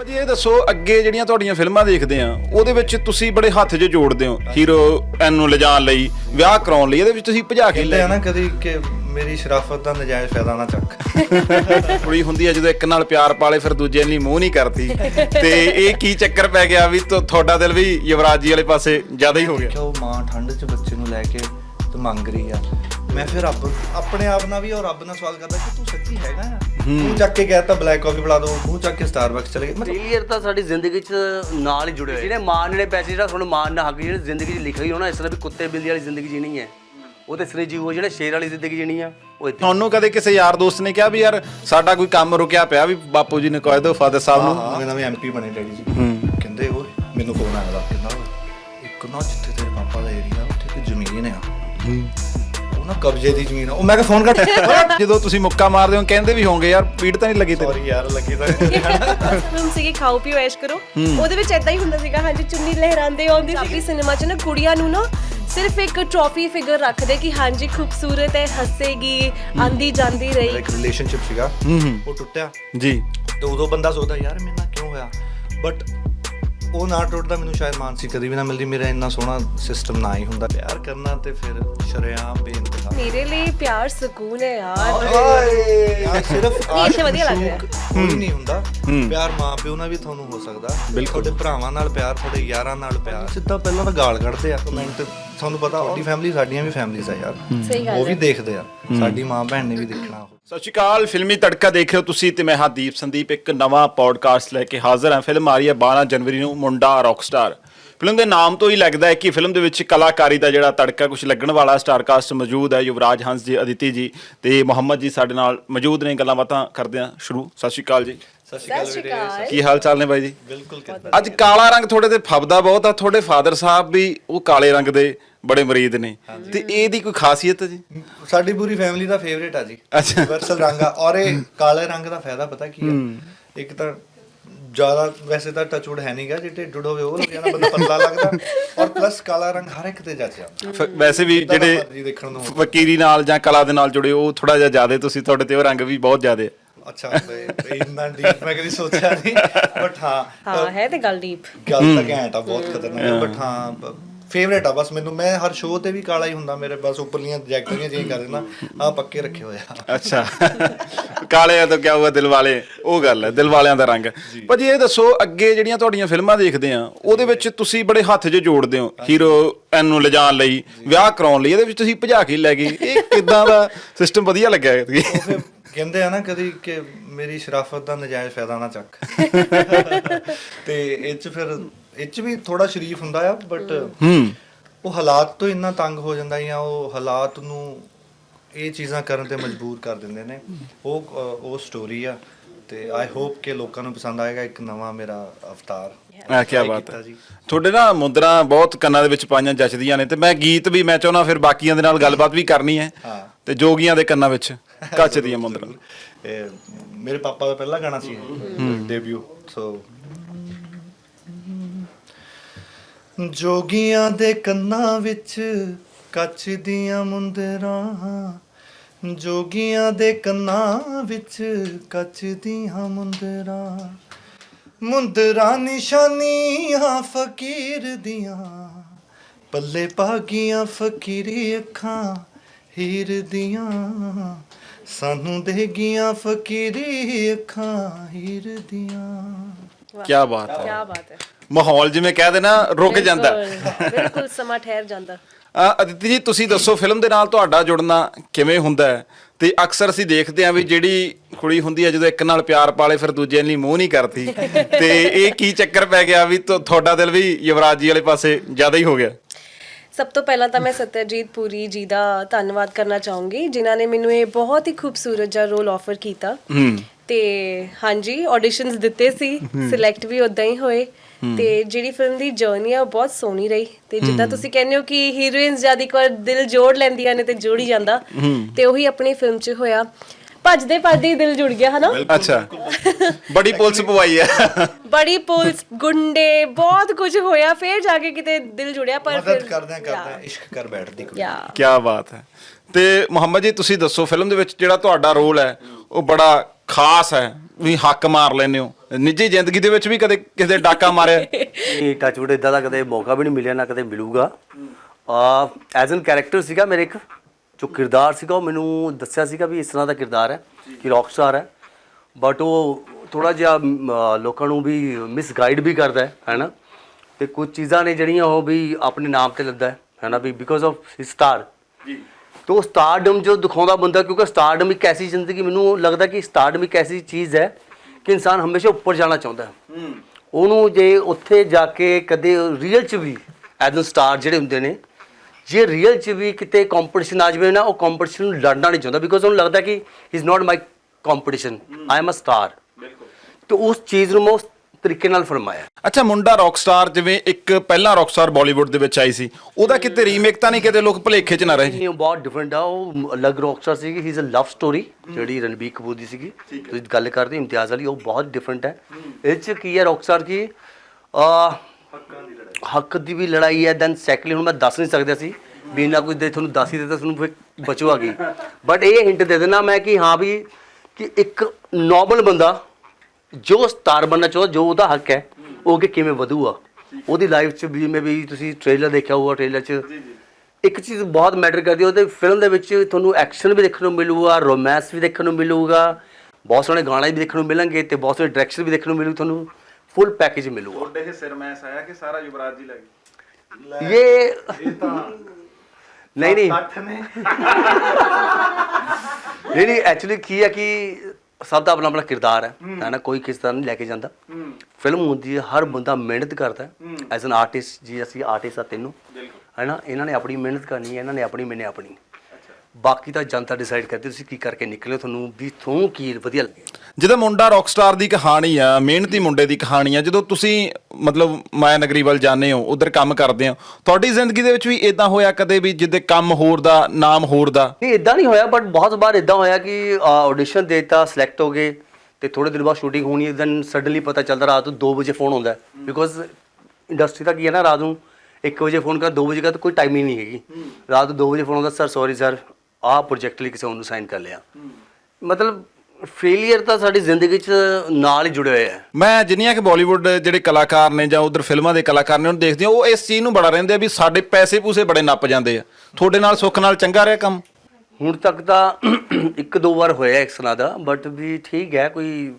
ਭਾਜੀ ਇਹ ਦੱਸੋ ਅੱਗੇ ਜਿਹੜੀਆਂ ਤੁਹਾਡੀਆਂ ਫਿਲਮਾਂ ਦੇਖਦੇ ਆ ਉਹਦੇ ਵਿੱਚ ਤੁਸੀਂ ਬੜੇ ਹੱਥ 'ਚ ਜੋੜਦੇ ਹੋ ਹੀਰੋ ਨੂੰ ਲਿਜਾਣ ਲਈ ਵਿਆਹ ਕਰਾਉਣ ਲਈ ਇਹਦੇ ਵਿੱਚ ਤੁਸੀਂ ਭਜਾ ਕੇ ਕਹਿੰਦੇ ਲੈ ਆ ਨਾ ਕਦੀ ਕਿ ਮੇਰੀ ਸ਼ਰਾਫਤ ਦਾ ਨਜਾਇਜ਼ ਫਾਇਦਾ ਨਾ ਚੱਕ। ਕੁੜੀ ਹੁੰਦੀ ਆ ਜਦੋਂ ਇੱਕ ਨਾਲ ਪਿਆਰ ਪਾਲੇ ਫਿਰ ਦੂਜੇ ਲਈ ਮੂੰਹ ਨਹੀਂ ਕਰਦੀ ਤੇ ਇਹ ਕੀ ਚੱਕਰ ਪੈ ਗਿਆ ਵੀ ਤੁਹਾਡਾ ਦਿਲ ਵੀ ਯੁਵਰਾਜ ਜੀ ਵਾਲੇ ਪਾਸੇ ਜ਼ਿਆਦਾ ਹੀ ਹੋ ਗਿਆ? ਕਿ ਉਹ ਮਾਂ ਠੰਡ 'ਚ ਬੱਚੇ ਨੂੰ ਲੈ ਕੇ ਤੇ ਮੰਗ ਰਹੀ ਆ। ਮੈਂ ਫਿਰ ਰੱਬ ਆਪਣੇ ਆਪ ਨਾਲ ਵੀ ਔਰ ਰੱਬ ਨਾਲ ਸਵਾਲ ਕਰਦਾ ਕਿ ਤੂੰ ਸੱਚੀ ਹੈਗਾ ਆ? ਮੂੰਹ ਚੱਕ ਕੇ ਕਹਿਤਾ ਬਲੈਕ ਕਾਫੀ ਪਿਲਾ ਦੋ ਮੂੰਹ ਚੱਕ ਕੇ ਸਟਾਰਬਕਸ ਚਲੇ ਗਏ। ਮਤਲਬ ਫੇਲੀਅਰ ਤਾਂ ਸਾਡੀ ਜ਼ਿੰਦਗੀ 'ਚ ਨਾਲ ਹੀ ਜੁੜੇ ਹੋਏ। ਜਿਹਨੇ ਮਾਨ ਨੇ ਪੈਸੇ ਜਿਹੜਾ ਤੁਹਾਨੂੰ ਮਾਨ ਨਾ ਹੱਕ ਜਿਹੜੇ ਜ਼ਿੰਦਗੀ 'ਚ ਲਿਖਿਆ ਹੀ ਹੋਣਾ ਇਸ ਤਰ੍ਹਾਂ ਵੀ ਕੁੱਤੇ ਬਿੱਲੀ ਵਾਲੀ ਜ਼ਿੰਦਗੀ ਜੀਣੀ ਹੈ। ਉਹ ਤੇ ਸਰੀ ਜੀਵੋ ਜਿਹੜੇ ਸ਼ੇਰ ਵਾਲੀ ਜ਼ਿੰਦਗੀ ਜੀਣੀ ਆ ਉਹ ਇੱਥੇ। ਤੁਹਾਨੂੰ ਕਦੇ ਕਿਸੇ ਯਾਰ ਦੋਸਤ ਨੇ ਕਿਹਾ ਵੀ ਯਾਰ ਸਾਡਾ ਕੋਈ ਕੰਮ ਰੁਕਿਆ ਪਿਆ ਵੀ ਬਾਪੂ ਜੀ ਨੇ ਕਹਿ ਦਿਓ ਫਾਦਰ ਸਾਹਿਬ ਨੂੰ? ਨਵੇਂ ਨਵੇਂ ਐਮਪੀ ਬਣੇ ਡੈਡੀ ਜੀ। ਕਹਿੰਦੇ ਓਏ ਮੈਨੂੰ ਫੋਨ ਆਇਆ ਦਾ ਕਹਿੰਦਾ ਇੱਕ ਨਾ ਜਿੱਥੇ ਤੇਰੇ ਪਾਪਾ ਦਾ ਏਰੀਆ ਉੱਥੇ ਇੱਕ ਜ਼ਮੀਨ ਆ। ਉਹ ਨਾ ਕਬਜ਼ੇ ਦੀ ਜ਼ਮੀਨ ਆ। ਉਹ ਮੈਂ ਕਿਹਾ ਫੋਨ ਕੱਟ। ਜਦੋਂ ਤੁਸੀਂ ਮੁੱਕਾ ਮਾਰਦੇ ਹੋ ਕਹਿੰਦੇ ਵੀ ਹੋਵੋਗੇ ਯਾਰ ਪੀੜ ਤਾਂ ਨਹੀਂ ਲੱਗੀ ਤੇ ਸੌਰੀ ਯਾਰ ਲੱਗੀ ਤਾਂ ਫਿਲਮ ਸੀਗੀ ਖਾਓ ਪੀਓ ਐਸ਼ ਕਰੋ। ਉਹਦੇ ਵਿੱਚ ਇਦਾਂ ਹੀ ਹੁੰਦਾ ਸੀਗਾ ਹਾਂਜੀ ਚੁੰਨੀ ਲਹਿਰਾਉਂਦੇ ਆਉਂਦੀ ਸੀ ਸਿਨੇਮਾ 'ਚ ਨਾ ਕੁੜੀਆਂ ਨੂੰ ਨਾ ਸਿਰਫ ਇੱਕ ਟਰੋਫੀ ਫਿਗਰ ਰੱਖਦੇ ਕਿ ਹਾਂਜੀ ਖੂਬਸੂਰਤ ਹੈ ਹੱਸੇਗੀ ਆਂਦੀ ਜਾਂਦੀ ਰਹੀ। ਇੱਕ ਰਿਲੇਸ਼ਨਸ਼ਿਪ ਸੀਗਾ। ਹੂੰ ਹੂੰ। ਉਹ ਟੁੱਟਿਆ। ਜੀ। ਤੇ ਉਦੋਂ ਬੰਦਾ ਸੋਚਦਾ ਯਾਰ ਮੇਰੇ ਨਾਲ ਕਿਉਂ ਹੋਇਆ? ਬਟ ਉਹ ਨਾ ਟੁੱਟਦਾ ਮੈਨੂੰ ਸ਼ਾਇਦ ਮਾਨਸੀ ਕਦੀ ਵੀ ਨਾ ਮਿਲਦੀ। ਮੇਰਾ ਇੰਨਾ ਸੋਹਣਾ ਸਿਸਟਮ ਨਾ ਹੀ ਹੁੰਦਾ। ਪਿਆਰ ਕਰਨਾ ਤੇ ਫਿਰ ਸ਼ਰਿਆਮ ਬੇਇੰਤਹਾ। ਮੇਰੇ ਲਈ ਪਿਆਰ ਸਕੂਨ ਹੈ ਯਾਰ। ਯਾਰ ਸਿਰਫ ਇੱਥੇ ਵਧੀਆ ਲੱਗ ਰਿਹਾ। ਕੋਈ ਨਹੀਂ ਹੁੰਦਾ। ਪਿਆਰ ਮਾਂ ਪਿਓ ਨਾਲ ਵੀ ਤੁਹਾਨੂੰ ਹੋ ਸਕਦਾ। ਤੁਹਾਡੇ ਭਰਾਵਾਂ ਨਾਲ ਪਿਆਰ ਤੁਹਾਡੇ ਯਾਰਾਂ ਨਾਲ ਪਿਆਰ। ਸਿੱਧਾ ਪਹਿਲਾਂ ਤਾਂ ਗਾਲ ਕੱਢਦੇ ਆ। ਕਮੈਂਟ ਤੁਹਾਨੂੰ ਪਤਾ ਉਹਦੀ ਫੈਮਿਲੀ ਸਾਡੀਆਂ ਵੀ ਫੈਮਿਲੀਜ਼ ਆ ਯਾਰ। ਸਹੀ ਗੱਲ ਉਹ ਵੀ ਦੇਖਦੇ ਆ। ਸਾਡੀ ਮਾਂ ਭੈਣ ਨੇ ਵੀ ਦੇਖਣਾ। ਸਤਿ ਸ਼੍ਰੀ ਅਕਾਲ, ਫਿਲਮੀ ਤੜਕਾ ਦੇਖ ਰਹੇ ਹੋ ਤੁਸੀਂ ਤੇ ਮੈਂ ਹਾਂ ਦੀਪ ਸੰਦੀਪ, ਇੱਕ ਨਵਾਂ ਪੌਡਕਾਸਟ ਲੈ ਕੇ ਹਾਜ਼ਰ ਹਾਂ। ਫਿਲਮ ਆ ਰਹੀ ਹੈ 12 ਜਨਵਰੀ ਨੂੰ, ਮੁੰਡਾ ਰੌਕਸਟਾਰ। ਫਿਲਮ ਦੇ ਨਾਮ ਤੋਂ ਹੀ ਲੱਗਦਾ ਹੈ ਕਿ ਫਿਲਮ ਦੇ ਵਿੱਚ ਕਲਾਕਾਰੀ ਦਾ ਜਿਹੜਾ ਤੜਕਾ ਕੁਝ ਲੱਗਣ ਵਾਲਾ ਸਟਾਰ ਕਾਸਟ ਮੌਜੂਦ ਹੈ, ਯੁਵਰਾਜ ਹੰਸ ਜੀ, ਅਦਿਤੀ ਜੀ ਤੇ ਮੁਹੰਮਦ ਜੀ ਸਾਡੇ ਨਾਲ ਮੌਜੂਦ ਨੇ। ਗੱਲਾਂ ਬਾਤਾਂ ਕਰਦੇ ਹਾਂ ਸ਼ੁਰੂ। ਸਤਿ ਸ਼੍ਰੀ ਅਕਾਲ ਜੀ। ਸਤਿ ਸ਼੍ਰੀ ਅਕਾਲ ਕੀ ਹਾਲ ਚਾਲ ਨੇ ਬਾਈ ਜੀ? ਬਿਲਕੁਲ ਅੱਜ ਕਾਲਾ ਰੰਗ ਤੁਹਾਡੇ ਤੇ ਫੱਬਦਾ ਬਹੁਤ ਆ ਤੁਹਾਡੇ ਫਾਦਰ ਸਾਹਿਬ ਵੀ ਉਹ ਕਾਲੇ ਰੰਗ ਦੇ ਬੜੇ ਮਰੀਦ ਨੇ। ਤੇ ਇਹਦੀ ਕੋਈ ਖਾਸੀਅਤ ਹੈ ਜੀ? ਸਾਡੀ ਪੂਰੀ ਫੈਮਿਲੀ ਦਾ ਫੇਵਰੇਟ ਆ ਜੀ। ਅੱਛਾ। ਵਰਸਲ ਰੰਗ ਆ। ਔਰ ਇਹ ਕਾਲੇ ਰੰਗ ਦਾ ਫਾਇਦਾ ਪਤਾ ਕੀ ਆ? ਇੱਕ ਤਾਂ ਜ਼ਿਆਦਾ ਵੈਸੇ ਤਾਂ ਟਚਵੁੱਡ ਹੈ ਨਹੀਂਗਾ ਜਿੱਤੇ ਜੁੜ ਹੋਵੇ ਉਹ ਲੱਗ ਜਾਂਦਾ ਬੰਦਾ ਪਤਲਾ ਲੱਗਦਾ। ਔਰ ਪਲੱਸ ਕਾਲਾ ਰੰਗ ਹਰ ਇੱਕ ਤੇ ਜੱਜ ਜਾਂਦਾ ਵੈਸੇ ਵੀ ਜਿਹੜੇ ਫਕੀਰੀ ਨਾਲ ਜਾਂ ਕਲਾ ਦੇ ਨਾਲ ਜੁੜੇ ਉਹ ਥੋੜਾ ਜਿਹਾ ਜ਼ਿਆਦਾ ਤੁਸੀਂ ਤੁਹਾਡੇ ਤੇ ਉਹ ਰੰਗ ਵੀ ਬਹੁਤ ਜ਼ਿਆਦਾ ਹੈ ਅੱਛਾ ਬਈ ਇੰਨਾ ਡੀਪ ਮੈਂ ਕਦੀ ਸੋਚਿਆ ਨਹੀਂ ਬਟ ਹਾਂ ਹਾਂ ਹੈ ਤੇ ਗੱਲ ਡੀਪ ਗੱਲ ਤਾਂ ਘੈਂਟ ਆ ਬਹੁਤ ਖਤਰਨਾਕ ਬਟ ਹਾਂ ਫੇਵਰੇਟ ਆ ਬਸ ਮੈਨੂੰ ਮੈਂ ਹਰ ਸ਼ੋਅ ਤੇ ਵੀ ਕਾਲਾ ਹੀ ਹੁੰਦਾ ਮੇਰੇ ਬਸ ਉੱਪਰਲੀਆਂ ਜੈਕਟੀਆਂ ਚੇਂਜ ਕਰ ਦੇਣਾ ਆ ਪੱਕੇ ਰੱਖੇ ਹੋਏ ਆ। ਅੱਛਾ। ਕਾਲਿਆਂ ਤੋਂ ਕਿਆ ਹੋਇਆ ਦਿਲ ਵਾਲੇ ਉਹ ਗੱਲ ਹੈ ਦਿਲ ਵਾਲਿਆਂ ਦਾ ਰੰਗ। ਭਾਜੀ ਇਹ ਦੱਸੋ ਅੱਗੇ ਜਿਹੜੀਆਂ ਤੁਹਾਡੀਆਂ ਫਿਲਮਾਂ ਦੇਖਦੇ ਆ ਉਹਦੇ ਵਿੱਚ ਤੁਸੀਂ ਬੜੇ ਹੱਥ 'ਚ ਜੋੜਦੇ ਹੋ ਹੀਰੋ ਨੂੰ ਲਿਜਾਣ ਲਈ ਵਿਆਹ ਕਰਾਉਣ ਲਈ ਇਹਦੇ ਵਿੱਚ ਤੁਸੀਂ ਭਜਾ ਕੇ ਲੈ ਗਏ ਇਹ ਕਿਦਾਂ ਦਾ ਸਿਸਟਮ ਵਧੀਆ ਲੱਗਿਆ ਕਹਿੰਦੇ ਆ ਨਾ ਕਦੀ ਕਿ ਮੇਰੀ ਸ਼ਰਾਫਤ ਦਾ ਨਜਾਇਜ਼ ਫਾਇਦਾ ਨਾ ਚੱਕ। ਤੇ ਇਹ ਚ ਫਿਰ ਇਹ ਚ ਵੀ ਥੋੜਾ ਸ਼ਰੀਫ ਹੁੰਦਾ ਆ ਬਟ ਹੂੰ। ਉਹ ਹਾਲਾਤ ਤੋਂ ਇੰਨਾ ਤੰਗ ਹੋ ਜਾਂਦਾ ਜਾਂ ਉਹ ਹਾਲਾਤ ਨੂੰ ਇਹ ਚੀਜ਼ਾਂ ਕਰਨ ਤੇ ਮਜਬੂਰ ਕਰ ਦਿੰਦੇ ਨੇ। ਉਹ ਉਹ ਸਟੋਰੀ ਆ ਤੇ ਆਈ ਹੋਪ ਕਿ ਲੋਕਾਂ ਨੂੰ ਪਸੰਦ ਆਏਗਾ ਇੱਕ ਨਵਾਂ ਮੇਰਾ ਅਵਤਾਰ। ਆ ਕੀ ਬਾਤ ਹੈ। ਜੀ। ਤੁਹਾਡੇ ਨਾ ਮੁੰਦਰਾਂ ਬਹੁਤ ਕੰਨਾਂ ਦੇ ਵਿੱਚ ਪਾਈਆਂ ਜੱਚਦੀਆਂ ਨੇ ਤੇ ਮੈਂ ਗੀਤ ਵੀ ਮੈਂ ਚਾਹੁੰਦਾ ਫਿਰ ਬਾਕੀਆਂ ਦੇ ਨਾਲ ਗੱਲਬਾਤ ਵੀ ਕਰਨੀ ਹੈ ਹਾਂ। ਤੇ ਜੋਗੀਆਂ ਦੇ ਕੰਨਾਂ ਵਿੱਚ। ਕੱਚਦੀਆਂ ਮੁੰਦਰਾਂ। ਇਹ ਮੇਰੇ ਪਾਪਾ ਦਾ ਪਹਿਲਾ ਗਾਣਾ ਸੀ ਡੈਬਿਊ ਸੋ ਜੋਗੀਆਂ ਦੇ ਕੰਨਾਂ ਵਿੱਚ ਕੱਚ ਦੀਆਂ ਮੁੰਦਰਾਂ ਜੋਗੀਆਂ ਦੇ ਕੰਨਾਂ ਵਿੱਚ ਕੱਚ ਦੀਆਂ ਮੁੰਦਰਾਂ ਮੁੰਦਰਾਂ ਨਿਸ਼ਾਨੀਆਂ ਫਕੀਰ ਦੀਆਂ ਪੱਲੇ ਪਾਗੀਆਂ ਫਕੀਰੀ ਅੱਖਾਂ ਹੀਰ ਦੀਆਂ। ਸਾਨੂੰ ਦੇ ਗੀਆਂ ਫਕੀਰੀ ਅੱਖਾਂ ਹੀਰ ਦੀਆਂ। ਕੀ ਬਾਤ ਹੈ। ਕੀ ਬਾਤ ਹੈ। ਮਾਹੌਲ ਜਿਵੇਂ ਕਹਿ ਦੇਣਾ ਰੁਕ ਜਾਂਦਾ। ਬਿਲਕੁਲ, ਸਮਾਂ ਠਹਿਰ ਜਾਂਦਾ। ਅਦਿਤੀ ਜੀ ਤੁਸੀਂ ਦੱਸੋ ਫਿਲਮ ਦੇ ਨਾਲ ਤੁਹਾਡਾ ਜੁੜਨਾ ਕਿਵੇਂ ਹੁੰਦਾ ਹੈ? ਤੇ ਅਕਸਰ ਅਸੀਂ ਦੇਖਦੇ ਹਾਂ ਵੀ ਜਿਹੜੀ ਕੁੜੀ ਹੁੰਦੀ ਹੈ ਜਦੋਂ ਇੱਕ ਨਾਲ ਪਿਆਰ ਪਾਲੇ ਫਿਰ ਦੂਜੇ ਲਈ ਮੂੰਹ ਨਹੀਂ ਕਰਦੀ। ਤੇ ਇਹ ਕੀ ਚੱਕਰ ਪੈ ਗਿਆ ਵੀ ਤੁਹਾਡਾ ਦਿਲ ਵੀ ਯੁਵਰਾਜ ਜੀ ਵਾਲੇ ਪਾਸੇ ਜ਼ਿਆਦਾ ਹੀ ਹੋ ਗਿਆ? ਸਭ ਤੋਂ ਪਹਿਲਾਂ ਤਾਂ ਮੈਂ ਸਤਿਆਜੀਤ ਪੂਰੀ ਜੀ ਦਾ ਧੰਨਵਾਦ ਕਰਨਾ ਚਾਹੂੰਗੀ ਜਿਨ੍ਹਾਂ ਨੇ ਮੈਨੂੰ ਇਹ ਬਹੁਤ ਹੀ ਖੂਬਸੂਰਤ ਜਿਹਾ ਰੋਲ ਆਫਰ ਕੀਤਾ। ਤੇ ਹਾਂਜੀ ਆਡੀਸ਼ਨਸ ਦਿੱਤੇ ਸੀ ਸਿਲੈਕਟ ਵੀ ਉਦਾਂ ਹੀ ਹੋਏ। ਤੇ ਜਿਹੜੀ ਫਿਲਮ ਦੀ ਜਰਨੀ ਆ ਉਹ ਬਹੁਤ ਸੋਹਣੀ ਰਹੀ। ਤੇ ਜਿੱਦਾਂ ਤੁਸੀਂ ਕਹਿੰਦੇ ਹੋ ਕਿ ਹੀਰੋਇਨਸ ਜਦ ਇੱਕ ਵਾਰ ਦਿਲ ਜੋੜ ਲੈਂਦੀਆਂ ਨੇ ਤੇ ਜੋੜ ਹੀ। ਜਾਂਦਾ ਤੇ ਉਹੀ ਆਪਣੀ ਫਿਲਮ 'ਚ ਹੋਇਆ। ਭੱਜਦੇ ਭੱਜਦੇ ਹੀ ਦਿਲ ਜੁੜ ਗਿਆ ਹਨਾ? ਅੱਛਾ। ਬੜੀ ਪੁਲਿਸ ਪਵਾਈ ਹੈ ਬੜੀ ਪੁਲਿਸ ਗੁੰਡੇ ਬਹੁਤ ਕੁਝ ਹੋਇਆ ਫਿਰ ਜਾ ਕੇ ਕਿਤੇ ਦਿਲ ਜੁੜਿਆ ਪਰ ਮਦਦ ਫਿਰ ਕਰਦਿਆਂ ਕਰਦਿਆਂ ਇਸ਼ਕ ਕਰ ਬੈਠਦੀ ਕੁੜੀ ਯਾ ਕੀ ਬਾਤ ਹੈ। ਤੇ ਮੁਹੰਮਦ ਜੀ ਤੁਸੀਂ ਦੱਸੋ ਫਿਲਮ ਦੇ ਵਿੱਚ ਜਿਹੜਾ ਤੁਹਾਡਾ ਰੋਲ ਹੈ ਉਹ ਬੜਾ ਖਾਸ ਹੈ ਵੀ ਹੱਕ ਮਾਰ ਲੈਂਦੇ ਹੋ। ਨਿੱਜੀ ਜ਼ਿੰਦਗੀ ਦੇ ਵਿੱਚ ਵੀ ਕਦੇ ਕਿਸੇ ਦੇ ਡਾਕਾ ਮਾਰਿਆ? ਇਹ ਟੱਚਵੁੱਡ ਇਦਾਂ ਦਾ ਕਦੇ ਮੌਕਾ ਵੀ ਨਹੀਂ ਮਿਲਿਆ ਨਾ ਕਦੇ ਮਿਲੂਗਾ। ਆ ਐਜ਼ ਐਨ ਕੈਰੈਕਟਰ ਸੀਗਾ ਮੇਰੇ ਇੱਕ। ਜੋ ਕਿਰਦਾਰ ਸੀਗਾ ਉਹ ਮੈਨੂੰ ਦੱਸਿਆ ਸੀਗਾ ਵੀ ਇਸ ਤਰ੍ਹਾਂ ਦਾ ਕਿਰਦਾਰ ਹੈ ਕਿ ਰੌਕ ਸਟਾਰ ਹੈ। ਬਟ ਉਹ ਥੋੜਾ ਜਿਹਾ ਲੋਕਾਂ ਨੂੰ ਵੀ ਮਿਸਗਾਈਡ ਵੀ ਕਰਦਾ ਹੈ ਹੈਨਾ ਤੇ ਕੁਝ ਚੀਜ਼ਾਂ ਨੇ ਜਿਹੜੀਆਂ ਉਹ ਵੀ ਆਪਣੇ ਨਾਮ ਤੇ ਲੈਂਦਾ ਹੈ ਹੈਨਾ ਵੀ because of his star ji. ਤੋ ਸਟਾਰਡਮ ਜੋ ਦਿਖਾਉਂਦਾ ਬੰਦਾ ਕਿਉਂਕਿ ਸਟਾਰਡਮ ਇੱਕ ਐਸੀ ਜ਼ਿੰਦਗੀ ਮੈਨੂੰ ਲੱਗਦਾ ਕਿ ਸਟਾਰਡਮ ਇੱਕ ਐਸੀ ਚੀਜ਼ ਹੈ ਕਿ ਇਨਸਾਨ ਹਮੇਸ਼ਾ ਉੱਪਰ ਜਾਣਾ ਚਾਹੁੰਦਾ ਹੈ। ਉਹਨੂੰ ਜੇ ਉੱਥੇ ਜਾ ਕੇ ਕਦੇ ਰੀਅਲ ਚ ਵੀ ਐਜ਼ ਅ ਸਟਾਰ ਜਿਹੜੇ ਹੁੰਦੇ ਨੇ ਜੇ ਰੀਅਲ ਚ ਵੀ ਕਿਤੇ ਕੰਪੀਟੀਸ਼ਨ ਆ ਜਾਵੇ ਨਾ ਉਹ ਕੰਪੀਟੀਸ਼ਨ ਨੂੰ ਲੜਨਾ ਨਹੀਂ ਚਾਹੁੰਦਾ ਬਿਕੋਜ਼ ਉਹਨੂੰ ਲੱਗਦਾ ਕਿ he is not my competition I am a star ਬਿਲਕੁਲ। ਤੇ ਉਸ ਚੀਜ਼ ਨੂੰ ਮੈਂ ਉਸ ਤਰੀਕੇ ਨਾਲ ਫਰਮਾਇਆ। ਅੱਛਾ ਮੁੰਡਾ ਰੌਕਸਟਾਰ ਜਿਵੇਂ ਇੱਕ ਪਹਿਲਾ ਰੌਕਸਟਾਰ ਬਾਲੀਵੁੱਡ ਦੇ ਵਿੱਚ ਆਈ ਸੀ ਉਹਦਾ ਕਿਤੇ ਰੀਮੇਕ ਤਾਂ ਨਹੀਂ ਕਿਤੇ ਲੋਕ ਭੁਲੇਖੇ 'ਚ ਨਾ ਰਹੇ। ਜੀ ਨਹੀਂ ਉਹ ਬਹੁਤ ਡਿਫਰੈਂਟ ਆ ਉਹ ਅਲੱਗ ਰੌਕਸਟਾਰ ਸੀਗੀ he is a love story ਜਿਹੜੀ ਰਣਬੀਰ ਕਪੂਰ ਦੀ ਸੀਗੀ। ਤੁਸੀਂ ਗੱਲ ਕਰਦੇ ਹੋ ਇਮਤਿਆਜ਼ ਅਲੀ ਉਹ ਬਹੁਤ ਡਿਫਰੈਂਟ ਹੈ। ਇਹ ਚ ਕੀ ਹੈ ਰੌਕਸਟਾਰ ਕੀ? ਆ ਹੱਕ ਦੀ ਵੀ ਲੜਾਈ ਹੈ ਦੈਨ ਸੈਕਲੀ ਹੁਣ ਮੈਂ ਦੱਸ ਨਹੀਂ ਸਕਦਾ ਸੀ ਵੀ ਇੰਨਾ ਕੁਝ ਦੇ ਤੁਹਾਨੂੰ ਦੱਸ ਹੀ ਦਿੱਤਾ ਤੁਹਾਨੂੰ ਫਿਰ ਬਚੂਆ ਗਈ। ਬਟ ਇਹ ਹਿੰਟ ਦੇ ਦੇਣਾ ਮੈਂ ਕਿ ਹਾਂ ਵੀ ਕਿ ਇੱਕ ਨੋਬਲ ਬੰਦਾ ਜੋ ਸਟਾਰ ਬਣਨਾ ਚਾਹੁੰਦਾ ਜੋ ਉਹਦਾ ਹੱਕ ਹੈ ਉਹ ਅੱਗੇ ਕਿਵੇਂ ਵਧੂਗਾ। ਉਹਦੀ ਲਾਈਫ 'ਚ ਵੀ ਮੈਂ ਵੀ ਤੁਸੀਂ ਟ੍ਰੇਲਰ ਦੇਖਿਆ ਹੋਊਗਾ ਟ੍ਰੇਲਰ 'ਚ। ਇੱਕ ਚੀਜ਼ ਬਹੁਤ ਮੈਟਰ ਕਰਦੀ ਉਹਦੇ ਫਿਲਮ ਦੇ ਵਿੱਚ ਤੁਹਾਨੂੰ ਐਕਸ਼ਨ ਵੀ ਦੇਖਣ ਨੂੰ ਮਿਲੂਗਾ ਰੋਮਾਂਸ ਵੀ ਦੇਖਣ ਨੂੰ ਮਿਲੂਗਾ ਬਹੁਤ ਸੋਹਣੇ ਗਾਣੇ ਵੀ ਦੇਖਣ ਨੂੰ ਮਿਲਣਗੇ ਤੇ ਬਹੁਤ ਸੋਹਣੇ ਡਾਇਰੈਕਸ਼ਨ ਵੀ ਦੇਖਣ ਨੂੰ ਮਿਲੂ ਤੁਹਾਨੂੰ। ਫੁੱਲ ਪੈਕੇਜ ਮਿਲੂਗਾ। ਤੁਹਾਡੇ ਹਿੱਸੇ ਰਮੈਸ ਆਇਆ ਕਿ ਸਾਰਾ ਯੁਵਰਾਜ ਜੀ ਲੱਗੇ ਇਹ ਇਹ ਤਾਂ ਨਹੀਂ ਨਹੀਂ। ਅੱਠ ਨੇ। ਨਹੀਂ ਨਹੀਂ ਐਕਚੁਅਲੀ ਕੀ ਹੈ ਕਿ ਸਭ ਦਾ ਆਪਣਾ ਆਪਣਾ ਕਿਰਦਾਰ ਹੈ। ਹੈ। ਨਾ ਕੋਈ ਕਿਸ ਤਰ੍ਹਾਂ ਨਹੀਂ ਲੈ ਕੇ ਜਾਂਦਾ। ਫਿਲਮ ਹੁੰਦੀ ਹੈ ਹਰ ਬੰਦਾ ਮਿਹਨਤ ਕਰਦਾ ਹੈ। ਐਜ਼ ਐਨ ਆਰਟਿਸਟ ਜੀ ਅਸੀਂ ਆਰਟਿਸਟ ਆ ਤੈਨੂੰ। ਹੈ ਨਾ ਇਹਨਾਂ ਨੇ ਆਪਣੀ ਮਿਹਨਤ ਕਰਨੀ ਹੈ ਇਹਨਾਂ ਨੇ ਆਪਣੀ ਮੈਨੇ ਆਪਣੀ। ਬਾਕੀ ਤਾਂ ਜਨਤਾ ਡਿਸਾਈਡ ਕਰਦੀ ਤੁਸੀਂ ਕੀ ਕਰਕੇ ਨਿਕਲੇ ਹੋ, ਤੁਹਾਨੂੰ ਵੀ ਤੁਹਾਨੂੰ ਕੀ ਵਧੀਆ ਲੱਗੇ? ਜਦੋਂ ਮੁੰਡਾ ਰੌਕਸਟਾਰ ਦੀ ਕਹਾਣੀ ਆ ਮਿਹਨਤੀ ਮੁੰਡੇ ਦੀ ਕਹਾਣੀ ਆ ਜਦੋਂ ਤੁਸੀਂ ਮਤਲਬ ਮਾਇਆ ਨਗਰੀ ਵੱਲ ਜਾਂਦੇ ਹੋ ਉਧਰ ਕੰਮ ਕਰਦੇ ਹੋ ਤੁਹਾਡੀ ਜ਼ਿੰਦਗੀ ਦੇ ਵਿੱਚ ਵੀ ਇਦਾਂ ਹੋਇਆ ਕਦੇ ਵੀ ਜਿੱਦੇ ਕੰਮ ਹੋਰ ਦਾ ਨਾਮ ਹੋਰ ਦਾ? ਨਹੀਂ ਇਦਾਂ ਨਹੀਂ ਹੋਇਆ ਬਟ ਬਹੁਤ ਵਾਰ ਇਦਾਂ ਹੋਇਆ ਕਿ ਆਡੀਸ਼ਨ ਦੇਤਾ ਸਿਲੈਕਟ ਹੋ ਗਏ ਤੇ ਥੋੜੇ ਦਿਨ ਬਾਅਦ ਸ਼ੂਟਿੰਗ ਹੋਣੀ ਹੈ ਦੈਨ ਸਡਨਲੀ ਪਤਾ ਚੱਲਦਾ ਰਾਤ ਨੂੰ 2 ਵਜੇ ਫੋਨ ਹੁੰਦਾ ਬਿਕੋਜ਼ ਇੰਡਸਟਰੀ ਦਾ ਕੀ ਹੈ ਨਾ ਰਾਤ ਨੂੰ 1 ਵਜੇ ਫੋਨ ਕਰ 2 ਵਜੇ ਦਾ ਤਾਂ ਕੋਈ ਟਾਈਮ ਹੀ ਨਹੀਂ ਹੈਗੀ। ਰਾਤ ਨੂੰ 2 ਵਜੇ ਫੋਨ ਹੁੰਦਾ ਸਰ ਸੌਰੀ ਸਰ ਆਹ ਪ੍ਰੋਜੈਕਟ ਲਈ ਕਿਸੇ ਨੂੰ ਸਾਈਨ ਕਰ ਲਿਆ। ਮਤਲਬ ਫੇਲਿਅਰ ਤਾਂ ਸਾਡੀ ਜ਼ਿੰਦਗੀ 'ਚ ਨਾਲ ਹੀ ਜੁੜੇ ਹੋਏ ਹੈ ਮੈਂ ਜਿੰਨੀਆਂ ਕਿ ਬਾਲੀਵੁੱਡ ਜਿਹੜੇ ਕਲਾਕਾਰ ਨੇ ਜਾਂ ਉਧਰ ਫਿਲਮਾਂ ਦੇ ਕਲਾਕਾਰ ਨੇ ਉਹਨੂੰ ਦੇਖਦੇ ਆ ਉਹ ਇਸ ਚੀਜ਼ ਨੂੰ ਬੜਾ ਰਹਿੰਦੇ ਆ ਵੀ ਸਾਡੇ ਪੈਸੇ ਪੂਸੇ ਬੜੇ ਨੱਪ ਜਾਂਦੇ ਆ। ਤੁਹਾਡੇ ਨਾਲ ਸੁੱਖ ਨਾਲ ਚੰਗਾ ਰਿਹਾ ਕੰਮ? ਹੁਣ ਤੱਕ ਤਾਂ ਇੱਕ ਦੋ ਵਾਰ ਹੋਇਆ ਇੱਕ ਸੁਣਾ ਦਾ ਬਟ ਵੀ ਠੀਕ ਹੈ ਕੋਈ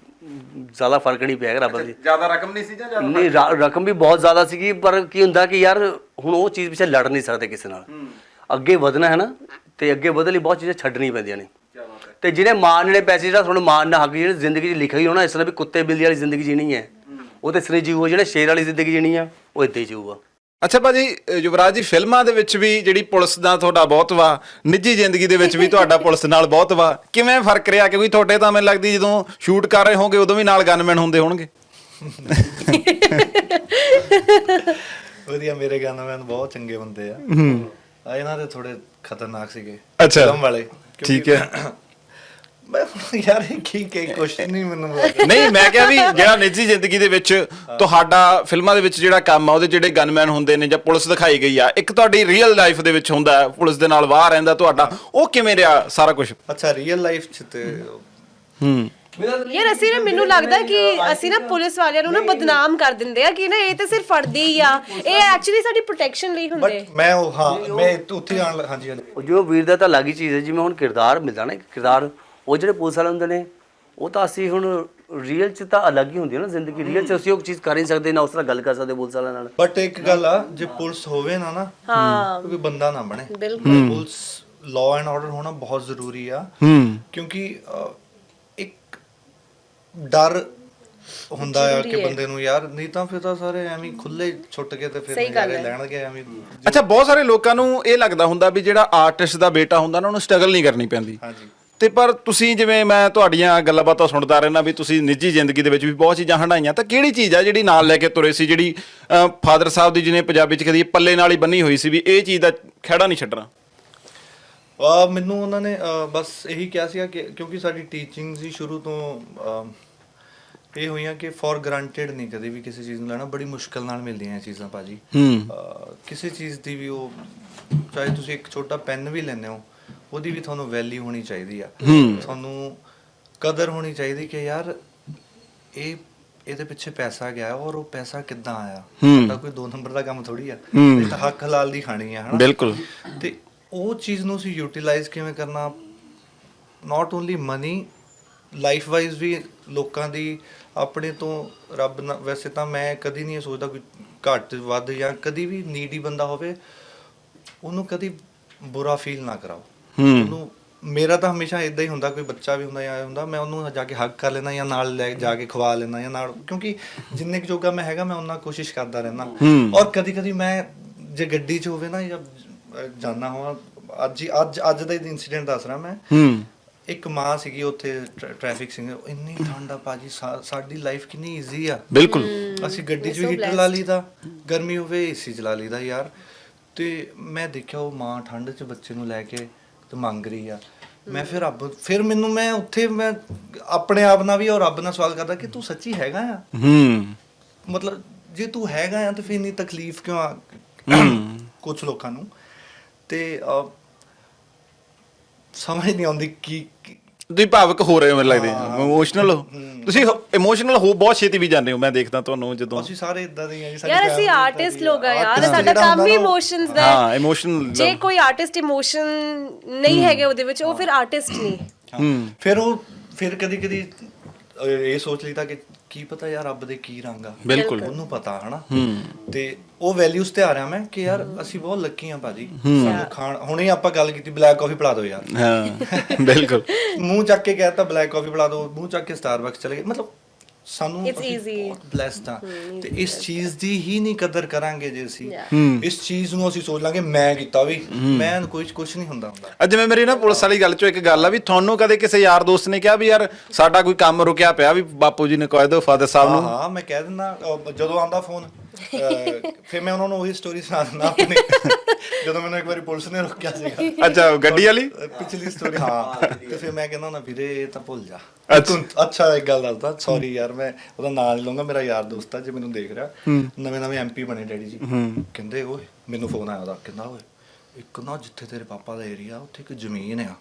ਜ਼ਿਆਦਾ ਫ਼ਰਕ ਨਹੀਂ ਪਿਆ ਰੱਬ ਦੀ। ਜ਼ਿਆਦਾ ਰਕਮ ਨਹੀਂ ਸੀ ਜਾਂ ਨਹੀਂ ਰਕਮ ਵੀ ਬਹੁਤ ਜ਼ਿਆਦਾ ਸੀਗੀ ਪਰ ਕੀ ਹੁੰਦਾ ਕਿ ਯਾਰ ਹੁਣ ਉਹ ਚੀਜ਼ ਪਿੱਛੇ ਲੜ ਨਹੀਂ ਸਕਦੇ ਕਿਸੇ ਨਾਲ। ਅੱਗੇ ਵਧਣਾ ਹੈ ਨਾ ਤੇ ਅੱਗੇ ਵਧਣ ਲਈ ਬਹੁਤ ਚੀਜ਼ਾਂ ਛੱਡਣੀ ਪੈਂਦੀਆਂ ਨੇ। ਤੇ ਜਿਹਨੇ ਮਾਨ ਜਿਹੜੇ ਪੈਸੇ ਜਿਹੜਾ ਤੁਹਾਨੂੰ ਮਾਨ ਨਾ ਹੱਕ ਜਿਹੜੀ ਜ਼ਿੰਦਗੀ 'ਚ ਲਿਖਿਆ ਹੀ ਹੋਣਾ ਇਸ ਤਰ੍ਹਾਂ ਵੀ ਕੁੱਤੇ ਬਿੱਲੀ ਵਾਲੀ ਜ਼ਿੰਦਗੀ ਜੀਣੀ ਹੈ। ਉਹ ਤੇ ਸਰੀ ਜੀਵੋ ਜਿਹੜੇ ਸ਼ੇਰ ਵਾਲੀ ਜ਼ਿੰਦਗੀ ਜੀਣੀ ਆ ਉਹ ਇਦਾਂ ਹੀ ਜੀਊਗਾ। ਅੱਛਾ ਭਾਜੀ ਯੁਵਰਾਜ ਜੀ ਫਿਲਮਾਂ ਦੇ ਵਿੱਚ ਵੀ ਜਿਹੜੀ ਪੁਲਿਸ ਦਾ ਤੁਹਾਡਾ ਬਹੁਤ ਵਾ ਨਿੱਜੀ ਜ਼ਿੰਦਗੀ ਦੇ ਵਿੱਚ ਵੀ ਤੁਹਾਡਾ ਪੁਲਿਸ ਨਾਲ ਬਹੁਤ ਵਾ ਕਿਵੇਂ ਫ਼ਰਕ ਰਿਹਾ? ਕਿਉਂਕਿ ਤੁਹਾਡੇ ਤਾਂ ਮੈਨੂੰ ਲੱਗਦੀ ਜਦੋਂ ਸ਼ੂਟ ਕਰ ਰਹੇ ਹੋਗੇ ਉਦੋਂ ਵੀ ਨਾਲ ਗਨਮੈਨ ਹੁੰਦੇ ਹੋਣਗੇ। ਵਧੀਆ ਮੇਰੇ ਗਾਨਮੈਨ ਬਹੁਤ ਚੰਗੇ ਬੰਦੇ ਆ। ਆ ਇਹਨਾਂ ਦੇ ਥੋੜੇ ਖਤਰਨਾਕ ਸੀਗੇ ਅੱਛਾ। ਫਿਲਮ ਵਾਲੇ ਠੀਕ ਹੈ। ਮੈਂ ਹੁਣ ਯਾਰ ਇਹ ਕੀ ਕੀ ਕੁਐਸਚਨ ਨਹੀਂ ਮੈਨੂੰ ਲੱਗਾ ਨਹੀਂ ਮੈਂ ਕਿਹਾ ਵੀ ਜਿਹੜਾ ਨਿੱਜੀ ਜ਼ਿੰਦਗੀ ਦੇ ਵਿੱਚ ਤੁਹਾਡਾ ਫਿਲਮਾਂ ਦੇ ਵਿੱਚ ਜਿਹੜਾ ਕੰਮ ਆ ਉਹਦੇ ਜਿਹੜੇ ਗਨਮੈਨ ਹੁੰਦੇ ਨੇ ਜਾਂ ਪੁਲਿਸ ਦਿਖਾਈ ਗਈ ਆ ਇੱਕ ਤੁਹਾਡੀ ਰੀਅਲ ਲਾਈਫ ਦੇ ਵਿੱਚ ਹੁੰਦਾ ਹੈ, ਪੁਲਿਸ ਦੇ ਨਾਲ ਵਾਹ ਰਹਿੰਦਾ ਤੁਹਾਡਾ ਉਹ ਕਿਵੇਂ ਰਿਹਾ ਸਾਰਾ ਕੁਝ ਅੱਛਾ ਰੀਅਲ ਲਾਈਫ ਚ ਤੇ ਹੂੰ ਯਾਰ ਅਸੀਂ ਨਾ ਮੈਨੂੰ ਲੱਗਦਾ ਕਿ ਅਸੀਂ ਨਾ ਪੁਲਿਸ ਵਾਲਿਆਂ ਨੂੰ ਨਾ ਬਦਨਾਮ ਕਰ ਦਿੰਦੇ ਆ ਕਿ ਨਾ ਇਹ ਤਾਂ ਸਿਰਫ ਫੜਦੇ ਹੀ ਆ। ਇਹ ਐਕਚੁਅਲੀ ਸਾਡੀ ਪ੍ਰੋਟੈਕਸ਼ਨ ਲਈ ਹੁੰਦੇ। ਬਟ ਮੈਂ ਉਹ ਹਾਂ ਮੈਂ ਉੱਥੇ ਆਣ ਲੱਗ- ਹਾਂਜੀ ਹਾਂਜੀ। ਉਹ ਜਿਵੇਂ ਵੀਰ ਦਾ ਤਾਂ ਅਲੱਗ ਹੀ ਚੀਜ਼ ਹੈ ਜਿਵੇਂ ਹੁਣ ਕਿਰਦਾਰ ਮਿਲਦਾ ਨਾ ਇੱਕ ਕਿਰਦਾਰ ਉਹ ਜਿਹੜੇ ਪੁਲਿਸ ਵਾਲੇ ਹੁੰਦੇ ਨੇ ਉਹ ਤਾਂ ਅਸੀਂ ਹੁਣ ਰੀਅਲ 'ਚ ਤਾਂ ਅਲੱਗ ਹੀ ਹੁੰਦੀ ਹੈ ਨਾ ਜ਼ਿੰਦਗੀ ਰੀਅਲ 'ਚ ਅਸੀਂ ਉਹ ਚੀਜ਼ ਕਰ ਨਹੀਂ ਸਕਦੇ ਨਾ ਉਸ ਤਰ੍ਹਾਂ ਗੱਲ ਕਰ ਸਕਦੇ ਪੁਲਿਸ ਵਾਲਿਆਂ ਨਾਲ। ਬਟ ਇੱਕ ਗੱਲ ਆ ਜੇ ਪੁਲਿਸ ਹੋਵੇ ਨਾ ਨਾ ਹਾਂ। ਕੋਈ ਬੰਦਾ ਨਾ ਬਣੇ। ਬਿਲਕੁਲ। ਪੁਲਿਸ ਲਾਅ ਐਂਡ ਆਰਡਰ ਹੋਣਾ ਬਹੁਤ ਜ਼ਰੂਰੀ ਆ। ਹੂੰ। ਕਿਉਂਕਿ ਅਹ, ਡਰ ਹੁੰਦਾ ਆ ਕਿ। ਬੰਦੇ ਨੂੰ ਯਾਰ ਨਹੀਂ ਤਾਂ ਫਿਰ ਤਾਂ ਸਾਰੇ ਐਵੇਂ ਖੁੱਲੇ ਛੁੱਟ ਕੇ ਤੇ ਫਿਰ ਨਜ਼ਾਰੇ। ਲੈਣਗੇ ਐਵੇਂ ਅੱਛਾ ਬਹੁਤ ਸਾਰੇ ਲੋਕਾਂ ਨੂੰ ਇਹ ਲੱਗਦਾ ਹੁੰਦਾ ਵੀ ਜਿਹੜਾ ਆਰਟਿਸਟ ਦਾ ਬੇਟਾ ਹੁੰਦਾ ਨਾ ਉਹਨੂੰ ਸਟਰਗਲ ਨਹੀਂ ਕਰਨੀ ਪੈਂਦੀ ਹਾਂਜੀ ਤੇ ਪਰ ਤੁਸੀਂ ਜਿਵੇਂ ਮੈਂ ਤੁਹਾਡੀਆਂ ਗੱਲਾਂ ਬਾਤਾਂ ਸੁਣਦਾ ਰਹਿਣਾ ਵੀ ਤੁਸੀਂ ਨਿੱਜੀ ਜ਼ਿੰਦਗੀ ਦੇ ਵਿੱਚ ਵੀ ਬਹੁਤ ਚੀਜ਼ਾਂ ਹੰਡਾਈਆਂ ਤਾਂ ਕਿਹੜੀ ਚੀਜ਼ ਆ ਜਿਹੜੀ ਨਾਲ ਲੈ ਕੇ ਤੁਰੇ ਸੀ ਜਿਹੜੀ ਫਾਦਰ ਸਾਹਿਬ ਦੀ ਜਿਹਨੇ ਪੰਜਾਬੀ ਚ ਕਦੀ ਪੱਲੇ ਨਾਲ ਹੀ ਬੰਨੀ ਹੋਈ ਸੀ ਵੀ ਇਹ ਚੀਜ਼ ਦਾ ਖਹਿੜਾ ਨਹੀਂ ਛੱਡਣਾ ਆ ਮੈਨੂੰ ਉਹਨਾਂ ਨੇ ਬਸ ਇਹੀ ਕਿਹਾ ਸੀਗਾ ਕਿ ਕਿਉਂਕਿ ਸਾਡੀ ਟੀਚਿੰਗ ਸੀ ਸ਼ੁਰੂ ਤੋਂ ਇਹ ਹੋਈਆਂ ਕਿ ਫॉर ਗ੍ਰਾਂਟਡ ਨਹੀਂ ਕਦੇ ਵੀ ਕਿਸੇ ਚੀਜ਼ ਨੂੰ ਲੈਣਾ ਬੜੀ ਮੁਸ਼ਕਲ ਨਾਲ ਮਿਲਦੀਆਂ ਇਹ ਚੀਜ਼ਾਂ ਭਾਜੀ। ਅਹ, ਕਿਸੇ ਚੀਜ਼ ਦੀ ਵੀ ਉਹ ਚਾਹੇ ਤੁਸੀਂ ਇੱਕ ਛੋਟਾ ਪੈਨ ਵੀ ਲੈਂਦੇ ਹੋ ਉਹਦੀ ਵੀ ਤੁਹਾਨੂੰ ਵੈਲਿਊ ਹੋਣੀ ਚਾਹੀਦੀ ਆ। ਤੁਹਾਨੂੰ ਕਦਰ ਹੋਣੀ ਚਾਹੀਦੀ ਕਿ ਯਾਰ ਇਹ ਇਹਦੇ ਪਿੱਛੇ ਪੈਸਾ ਗਿਆ ਔਰ ਉਹ ਪੈਸਾ ਕਿੱਦਾਂ ਆਇਆ। ਤਾਂ ਕੋਈ ਦੋ ਨੰਬਰ ਦਾ ਕੰਮ ਥੋੜੀ ਆ। ਇਹ ਤਾਂ ਹੱਕ ਹਲਾਲ ਦੀ ਖਾਣੀ ਆ ਹਨਾ? ਬਿਲਕੁਲ। ਤੇ ਉਹ ਚੀਜ਼ ਨੂੰ ਅਸੀਂ ਯੂਟਿਲਾਈਜ਼ ਕਿਵੇਂ ਕਰਨਾ? Not only money life wise ਵੀ ਲੋਕਾਂ ਦੀ ਆਪਣੇ ਤੋਂ ਰੱਬ ਵੈਸੇ ਤਾਂ ਮੈਂ ਕਦੀ ਨਹੀਂ ਸੋਚਦਾ ਕੋਈ ਘੱਟ ਵੱਧ ਜਾਂ ਕਦੀ ਵੀ ਨੀਡੀ ਬੰਦਾ ਹੋਵੇ ਉਹਨੂੰ ਕਦੀ ਬੁਰਾ ਫੀਲ ਨਾ ਕਰਾਓ ਹੂੰ। ਉਹਨੂੰ ਮੇਰਾ ਤਾਂ ਹਮੇਸ਼ਾ ਇਦਾਂ ਹੀ ਹੁੰਦਾ ਕੋਈ ਬੱਚਾ ਵੀ ਹੁੰਦਾ ਜਾਂ ਹੁੰਦਾ ਮੈਂ ਉਹਨੂੰ ਜਾ ਕੇ ਹੱਗ ਕਰ ਲੈਣਾ ਜਾਂ ਨਾਲ ਲੈ ਜਾ ਕੇ ਖਵਾ ਲੈਣਾ ਜਾਂ ਨਾਲ ਕਿਉਂਕਿ ਜਿੰਨੇ ਕੁ ਜੋਗਾ ਮੈਂ ਹੈਗਾ ਮੈਂ ਉਹਨਾਂ ਕੋਸ਼ਿਸ਼ ਕਰਦਾ ਰਹਿਣਾ। ਔਰ ਕਦੀ ਕਦੀ ਮੈਂ ਜੇ ਗੱਡੀ 'ਚ ਹੋਵੇ ਨਾ ਜਾਂ ਜਾਣਾ ਹੋਵਾਂ ਅੱਜ ਹੀ ਅੱਜ ਅੱਜ ਦਾ ਹੀ ਇਨਸੀਡੈਂਟ ਦੱਸ ਰਿਹਾ ਮੈਂ ਹੂੰ ਇੱਕ ਮਾਂ ਸੀਗੀ ਉੱਥੇ ਟ੍ਰੈਫਿਕ ਸਿੰਘ ਇੰਨੀ ਠੰਡ ਸਾ- ਸਾਡੀ ਲਾਈਫ ਕਿੰਨੀ ਈਜ਼ੀ ਆ। ਬਿਲਕੁਲ। ਅਸੀਂ ਗੱਡੀ 'ਚ ਵੀ ਹੀਟਰ ਲਾ ਲਈਦਾ ਗਰਮੀ ਹੋਵੇ ਏਸੀ ਚਲਾ ਲਈਦਾ ਯਾਰ। ਤੇ ਮੈਂ ਦੇਖਿਆ ਉਹ ਮਾਂ ਠੰਡ 'ਚ ਬੱਚੇ ਨੂੰ ਲੈ ਕੇ ਤੇ ਮੰਗ ਰਹੀ ਆ। ਮੈਂ ਫਿਰ ਰੱਬ ਫਿਰ ਮੈਨੂੰ ਮੈਂ ਉੱਥੇ ਮੈਂ ਆਪਣੇ ਆਪ ਨਾਲ ਵੀ ਔਰ ਰੱਬ ਨਾਲ ਸਵਾਲ ਕਰਦਾ ਕਿ ਤੂੰ ਸੱਚੀ ਹੈਗਾ ਆ? ਹੂੰ। ਮਤਲਬ ਜੇ ਤੂੰ ਹੈਗਾ ਆ ਤਾਂ ਫਿਰ ਇੰਨੀ ਤਕਲੀਫ ਕਿਉਂ ਆ? ਹੂੰ। ਕੁਝ ਲੋਕਾਂ ਨੂੰ। ਤੇ ਸਮਝ ਨਹੀਂ ਆਉਂਦੀ ਕੀ ਕੀ- ਤੁਸੀਂ ਭਾਵਕ ਹੋ ਰਹੇ ਹੋ ਮੈਨੂੰ ਲੱਗਦਾ ਹਾਂ। ਇਮੋਸ਼ਨਲ ਹੋ। ਤੁਸੀਂ ਇਮੋਸ਼ਨਲ ਹੋ ਬਹੁਤ ਛੇਤੀ ਵੀ ਜਾਂਦੇ ਹੋ। ਮੈਂ ਦੇਖਦਾ ਤੁਹਾਨੂੰ ਜਦੋਂ ਅਸੀਂ ਸਾਰੇ ਇਦਾਂ ਦੇ ਹੀ ਆ ਜੀ ਸਾਡੀ ਯਾਰ family ਅਸੀਂ ਏਦਾਂ ਆਰਟਿਸਟ ਦੀ ਆ। ਲੋਕ ਆ ਯਾਰ Artist ਸਾਡਾ ਜਿਹੜਾ ਕੰਮ ਹੁੰਦਾ ਹੀ ਨਾ ਉਹ- ਇਮੋਸ਼ਨਸ ਦਾ ਹਾਂ ਹੈ। ਇਮੋਸ਼ਨਲ ਜੇ ਕੋਈ ਆਰਟਿਸਟ ਇਮੋਸ਼ਨ ਨਹੀਂ ਹੈਗੇ ਉਹਦੇ ਵਿੱਚ ਉਹ ਫਿਰ ਆਰਟਿਸਟ ਨਹੀਂ। ਹੂੰ। ਫਿਰ ਉਹ ਫਿਰ ਕਦੀ ਕਦੀ ਇਹ ਸੋਚ ਲਈਦਾ ਕਿ ਕੀ ਪਤਾ ਯਾਰ ਰੱਬ ਦੇ ਕੀ ਰੰਗ ਆ। ਬਿਲਕੁਲ। ਉਹਨੂੰ ਪਤਾ ਹਨਾ? ਹੂੰ। ਤੇ ਉਹ ਵੈਲਿਊਜ਼ ਤੇ ਆ ਰਿਹਾ ਮੈਂ ਕਿ ਯਾਰ ਅਸੀਂ ਬਹੁਤ ਲੱਕੀ ਆ ਭਾਜੀ ਸਾਨੂੰ ਖਾਣ ਹੁਣੇ ਆਪਾਂ ਗੱਲ ਕੀਤੀ ਬਲੈਕ ਕਾਫੀ ਪਿਲਾ ਦਿਓ ਯਾਰ। ਹਾਂ ਬਿਲਕੁਲ। ਮੂੰਹ ਚੱਕ ਕੇ ਕਹਿਤਾ ਬਲੈਕ ਕਾਫੀ ਪਿਲਾ ਦਿਓ ਮੂੰਹ ਚੱਕ ਕੇ ਸਟਾਰਬਕਸ ਚਲੇ ਗਏ। ਮਤਲਬ ਸਾਨੂੰ. ਬਹੁਤ ਬlesed ਆ ਤੇ ਇਸ ਚੀਜ਼ ਦੀ ਹੀ ਨਹੀਂ ਕਦਰ ਕਰਾਂਗੇ ਜੇ ਅਸੀਂ। ਇਸ ਚੀਜ਼ ਨੂੰ ਅਸੀਂ ਸੋਚ ਲਾਂਗੇ ਮੈਂ ਕੀਤਾ ਵੀ। ਮੈਂ ਕੋਈ ਕੁਝ ਨਹੀਂ ਹੁੰਦਾ ਹੁੰਦਾ। ਅੱਜ ਜਿਵੇਂ ਮੇਰੀ ਨਾ ਪੁਲਿਸ ਵਾਲੀ ਗੱਲ ਚੋਂ ਇੱਕ ਗੱਲ ਆ ਵੀ ਤੁਹਾਨੂੰ ਕਦੇ ਕਿਸੇ ਯਾਰ ਦੋਸਤ ਨੇ ਕਿਹਾ ਵੀ ਯਾਰ ਸਾਡਾ ਕੋਈ ਕੰਮ ਰੁਕਿਆ ਪਿਆ ਵੀ ਬਾਪੂ ਜੀ ਨੇ ਕਹਿ ਦਿਓ ਫਾਦਰ ਸਾਹਿਬ ਹਾਂ ਨੂੰ? ਹਾਂ ਮੈਂ ਕਹਿ ਦਿੰਦਾ ਜਦੋਂ ਆਉਂਦਾ ਫੋਨ ਫਿਰ ਮੈਂ ਉਹਨਾਂ ਨੂੰ ਉਹੀ ਸਟੋਰੀ ਸੁਣਾ ਦਿੰਦਾ ਆਪਣੀ। ਜਦੋਂ ਮੈਨੂੰ ਇੱਕ ਵਾਰੀ ਪੁਲਿਸ ਨੇ ਰੋਕਿਆ ਸੀਗਾ। ਅੱਛਾ ਉਹ ਗੱਡੀ ਵਾਲੀ? ਅਹ ਪਿਛਲੀ ਸਟੋਰੀ ਹਾਂ ਤੇ ਫਿਰ ਮੈਂ ਕਹਿੰਦਾ ਹੁੰਦਾ ਵੀਰੇ ਇਹ ਤਾਂ ਭੁੱਲ ਜਾ। ਅੱਛਾ। ਤੂੰ ਅੱਛਾ ਇੱਕ ਗੱਲ ਦੱਸਦਾ ਸੌਰੀ ਯਾਰ ਮੈਂ ਉਹਦਾ ਨਾਂ ਨਹੀਂ ਲਵਾਂਗਾ ਮੇਰਾ ਯਾਰ ਦੋਸਤ ਆ ਜੇ ਮੈਨੂੰ ਦੇਖ ਰਿਹਾ। ਨਵੇਂ ਨਵੇਂ ਐਮਪੀ ਬਣੇ ਡੈਡੀ ਜੀ। ਕਹਿੰਦੇ ਓਏ ਮੈਨੂੰ ਫੋਨ ਆਇਆ ਉਹਦਾ। ਕਹਿੰਦਾ ਓਏ ਇੱਕ ਨਾ ਜਿੱਥੇ ਤੇਰੇ ਪਾਪਾ ਦਾ ਏਰੀਆ ਉੱਥੇ ਇੱਕ ਜ਼ਮੀਨ ਆ।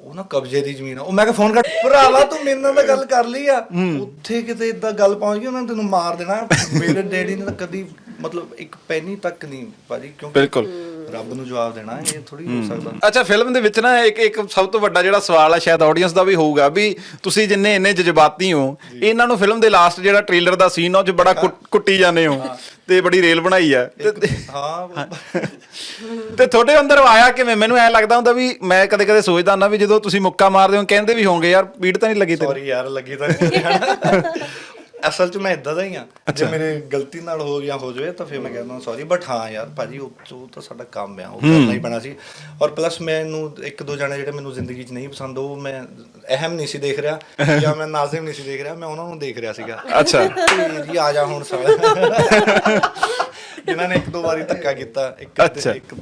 ਉਹ ਨਾ ਕਬਜ਼ੇ ਦੀ ਜ਼ਮੀਨ ਆ। ਉਹ ਮੈਂ ਕਿਹਾ ਫੋਨ ਕਰ। ਭਰਾਵਾ ਤੂੰ ਮੇਰੇ ਨਾਲ ਤਾਂ ਗੱਲ ਕਰ ਲਈ ਆ। ਉੱਥੇ ਕਿਤੇ ਇਦਾਂ ਗੱਲ ਪਹੁੰਚ ਗਈ ਉਹਨਾਂ ਨੇ ਤੈਨੂੰ ਮਾਰ ਦੇਣਾ। ਮੇਰੇ ਡੈਡੀ ਨੇ ਤਾਂ ਕਦੀ ਮਤਲਬ ਇੱਕ ਪੈਨੀ ਤੱਕ ਨਹੀਂ ਭਾਜੀ ਕਿਉਂਕਿ ਬਿਲਕੁਲ। ਰੱਬ ਨੂੰ ਜਵਾਬ ਦੇਣਾ ਇਹ ਥੋੜੀ ਹੋ ਸਕਦਾ। ਅੱਛਾ ਫਿਲਮ ਦੇ ਵਿੱਚ ਨਾ ਇੱਕ ਇੱਕ ਸਭ ਤੋਂ ਵੱਡਾ ਜਿਹੜਾ ਸਵਾਲ ਆ ਸ਼ਾਇਦ ਆਡੀਅנס ਦਾ ਵੀ ਹੋਊਗਾ ਵੀ ਤੁਸੀਂ ਜਿੰਨੇ ਇੰਨੇ ਜਜ਼ਬਾਤੀ ਹੋ ਇਹਨਾਂ ਨੂੰ ਫਿਲਮ ਦੇ ਲਾਸਟ ਜਿਹੜਾ ਟ੍ਰੇਲਰ ਦਾ ਸੀਨ ਆ ਉਹ 'ਚ ਬੜਾ ਕੁੱਟ- ਜਾਂਦੇ ਹੋ ਤੇ ਬੜੀ ਰੇਲ ਬਣਾਈ ਆ। ਹਾਂ। ਤੇ ਤੁਹਾਡੇ ਅੰਦਰ ਆਇਆ ਕਿਵੇਂ? ਮੈਨੂੰ ਐ ਲੱਗਦਾ ਹੁੰਦਾ ਵੀ ਮੈਂ ਕਦੇ ਕਦੇ ਸੋਚਦਾ ਹੁੰਦਾ ਵੀ ਜਦੋਂ ਤੁਸੀਂ ਮੁੱਕਾ ਮਾਰਦੇ ਹੋ ਕਹਿੰਦੇ ਵੀ ਹੋਵੋਗੇ ਯਾਰ ਪੀੜ ਤਾਂ ਨਹੀਂ ਲੱਗੀ ਤੇ ਸੌਰੀ ਯਾਰ ਲੱਗੀ ਤਾਂ ਨਹੀਂ ਅਸਲ 'ਚ ਮੈਂ ਇਦਾਂ ਦਾ ਹੀ ਆ। ਜੇ ਮੇਰੇ ਗਲਤੀ ਨਾਲ ਹੋ ਗਿਆ ਹੋ ਜਾਵੇ ਤਾਂ ਫਿਰ ਮੈਂ ਕਹਿੰਦਾ ਸੌਰੀ ਬਟ ਹਾਂ ਯਾਰ ਭਾਜੀ ਉਹ ਉਹ ਤਾਂ ਸਾਡਾ ਕੰਮ ਆ ਉਹ ਕਰਨਾ ਹੀ। ਪੈਣਾ ਸੀ। ਔਰ ਪਲੱਸ ਮੈਨੂੰ ਇੱਕ ਦੋ ਜਣੇ ਜਿਹੜੇ ਮੈਨੂੰ ਜ਼ਿੰਦਗੀ 'ਚ ਨਹੀਂ ਪਸੰਦ ਉਹ ਮੈਂ ਅਹਿਮ ਨਹੀਂ ਸੀ ਦੇਖ ਰਿਹਾ ਜਾਂ ਮੈਂ ਨਾਜ਼ਿਮ ਨਹੀਂ ਸੀ ਦੇਖ ਰਿਹਾ ਮੈਂ ਉਹਨਾਂ ਨੂੰ ਦੇਖ ਰਿਹਾ ਸੀਗਾ। ਅੱਛਾ। ਜੀ ਆ ਜਾ ਹੁਣ ਸਾਲਾ। ਜਿਨ੍ਹਾਂ ਨੇ ਇੱਕ ਦੋ ਵਾਰੀ ਧੱਕਾ ਕੀਤਾ ਇੱਕ। ਇੱਕ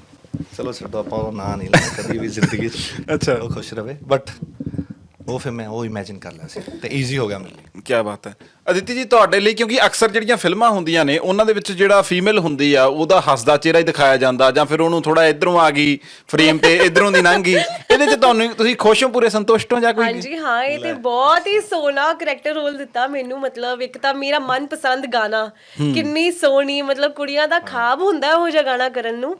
ਚਲੋ ਛੱਡੋ ਆਪਾਂ ਉਹ ਨਾਂ ਨਹੀਂ ਲੈਣਾ ਕਦੀ ਵੀ ਜ਼ਿੰਦਗੀ 'ਚ ਅੱਛਾ। ਉਹ ਖੁਸ਼ ਰਵੇ ਬਟ ਉਹ ਫਿਰ ਮੈਂ ਉਹ ਇਮੇਜਿਨ ਕਰ ਲਿਆ ਸੀ ਤੇ ਈਜ਼ੀ ਹੋ ਗਿਆ ਮੇਰੇ ਲਈ। ਕੀ ਬਾਤ ਹੈ। ਅਦਿੱਤੀ ਜੀ ਤੁਹਾਡੇ ਲਈ ਕਿਉਂਕਿ ਅਕਸਰ ਜਿਹੜੀਆਂ ਫਿਲਮਾਂ ਹੁੰਦੀਆਂ ਨੇ ਉਹਨਾਂ ਦੇ ਵਿੱਚ ਜਿਹੜਾ ਫੀਮੇਲ ਹੁੰਦੀ ਆ ਉਹਦਾ ਹੱਸਦਾ ਚਿਹਰਾ ਹੀ ਦਿਖਾਇਆ ਜਾਂਦਾ ਜਾਂ ਫਿਰ ਉਹਨੂੰ ਥੋੜਾ ਇਧਰੋਂ ਆ ਗਈ ਫਰੇਮ ਤੇ ਇਧਰੋਂ ਦੀ ਲੰਘ ਗਈ ਇਹਦੇ 'ਚ ਤੁਹਾਨੂੰ ਤੁਸੀਂ ਖੁਸ਼ ਹੋ ਪੂਰੇ ਸੰਤੁਸ਼ਟ ਹੋ ਜਾਂ ਕੋਈ? ਹਾਂਜੀ ਹਾਂ ਇਹ ਤੇ ਬਹੁਤ ਹੀ ਸੋਹਣਾ ਕਰੈਕਟਰ ਰੋਲ ਦਿੱਤਾ ਮੈਨੂੰ ਮਤਲਬ ਇੱਕ ਤਾਂ ਮੇਰਾ ਮਨਪਸੰਦ ਗਾਣਾ ਕਿੰਨੀ ਸੋਹਣੀ ਮਤਲਬ ਕੁੜੀਆਂ ਦਾ ਖਾਬ ਹੁੰਦਾ ਉਹ ਜਿਹਾ ਗਾਣਾ ਕਰਨ ਨੂੰ।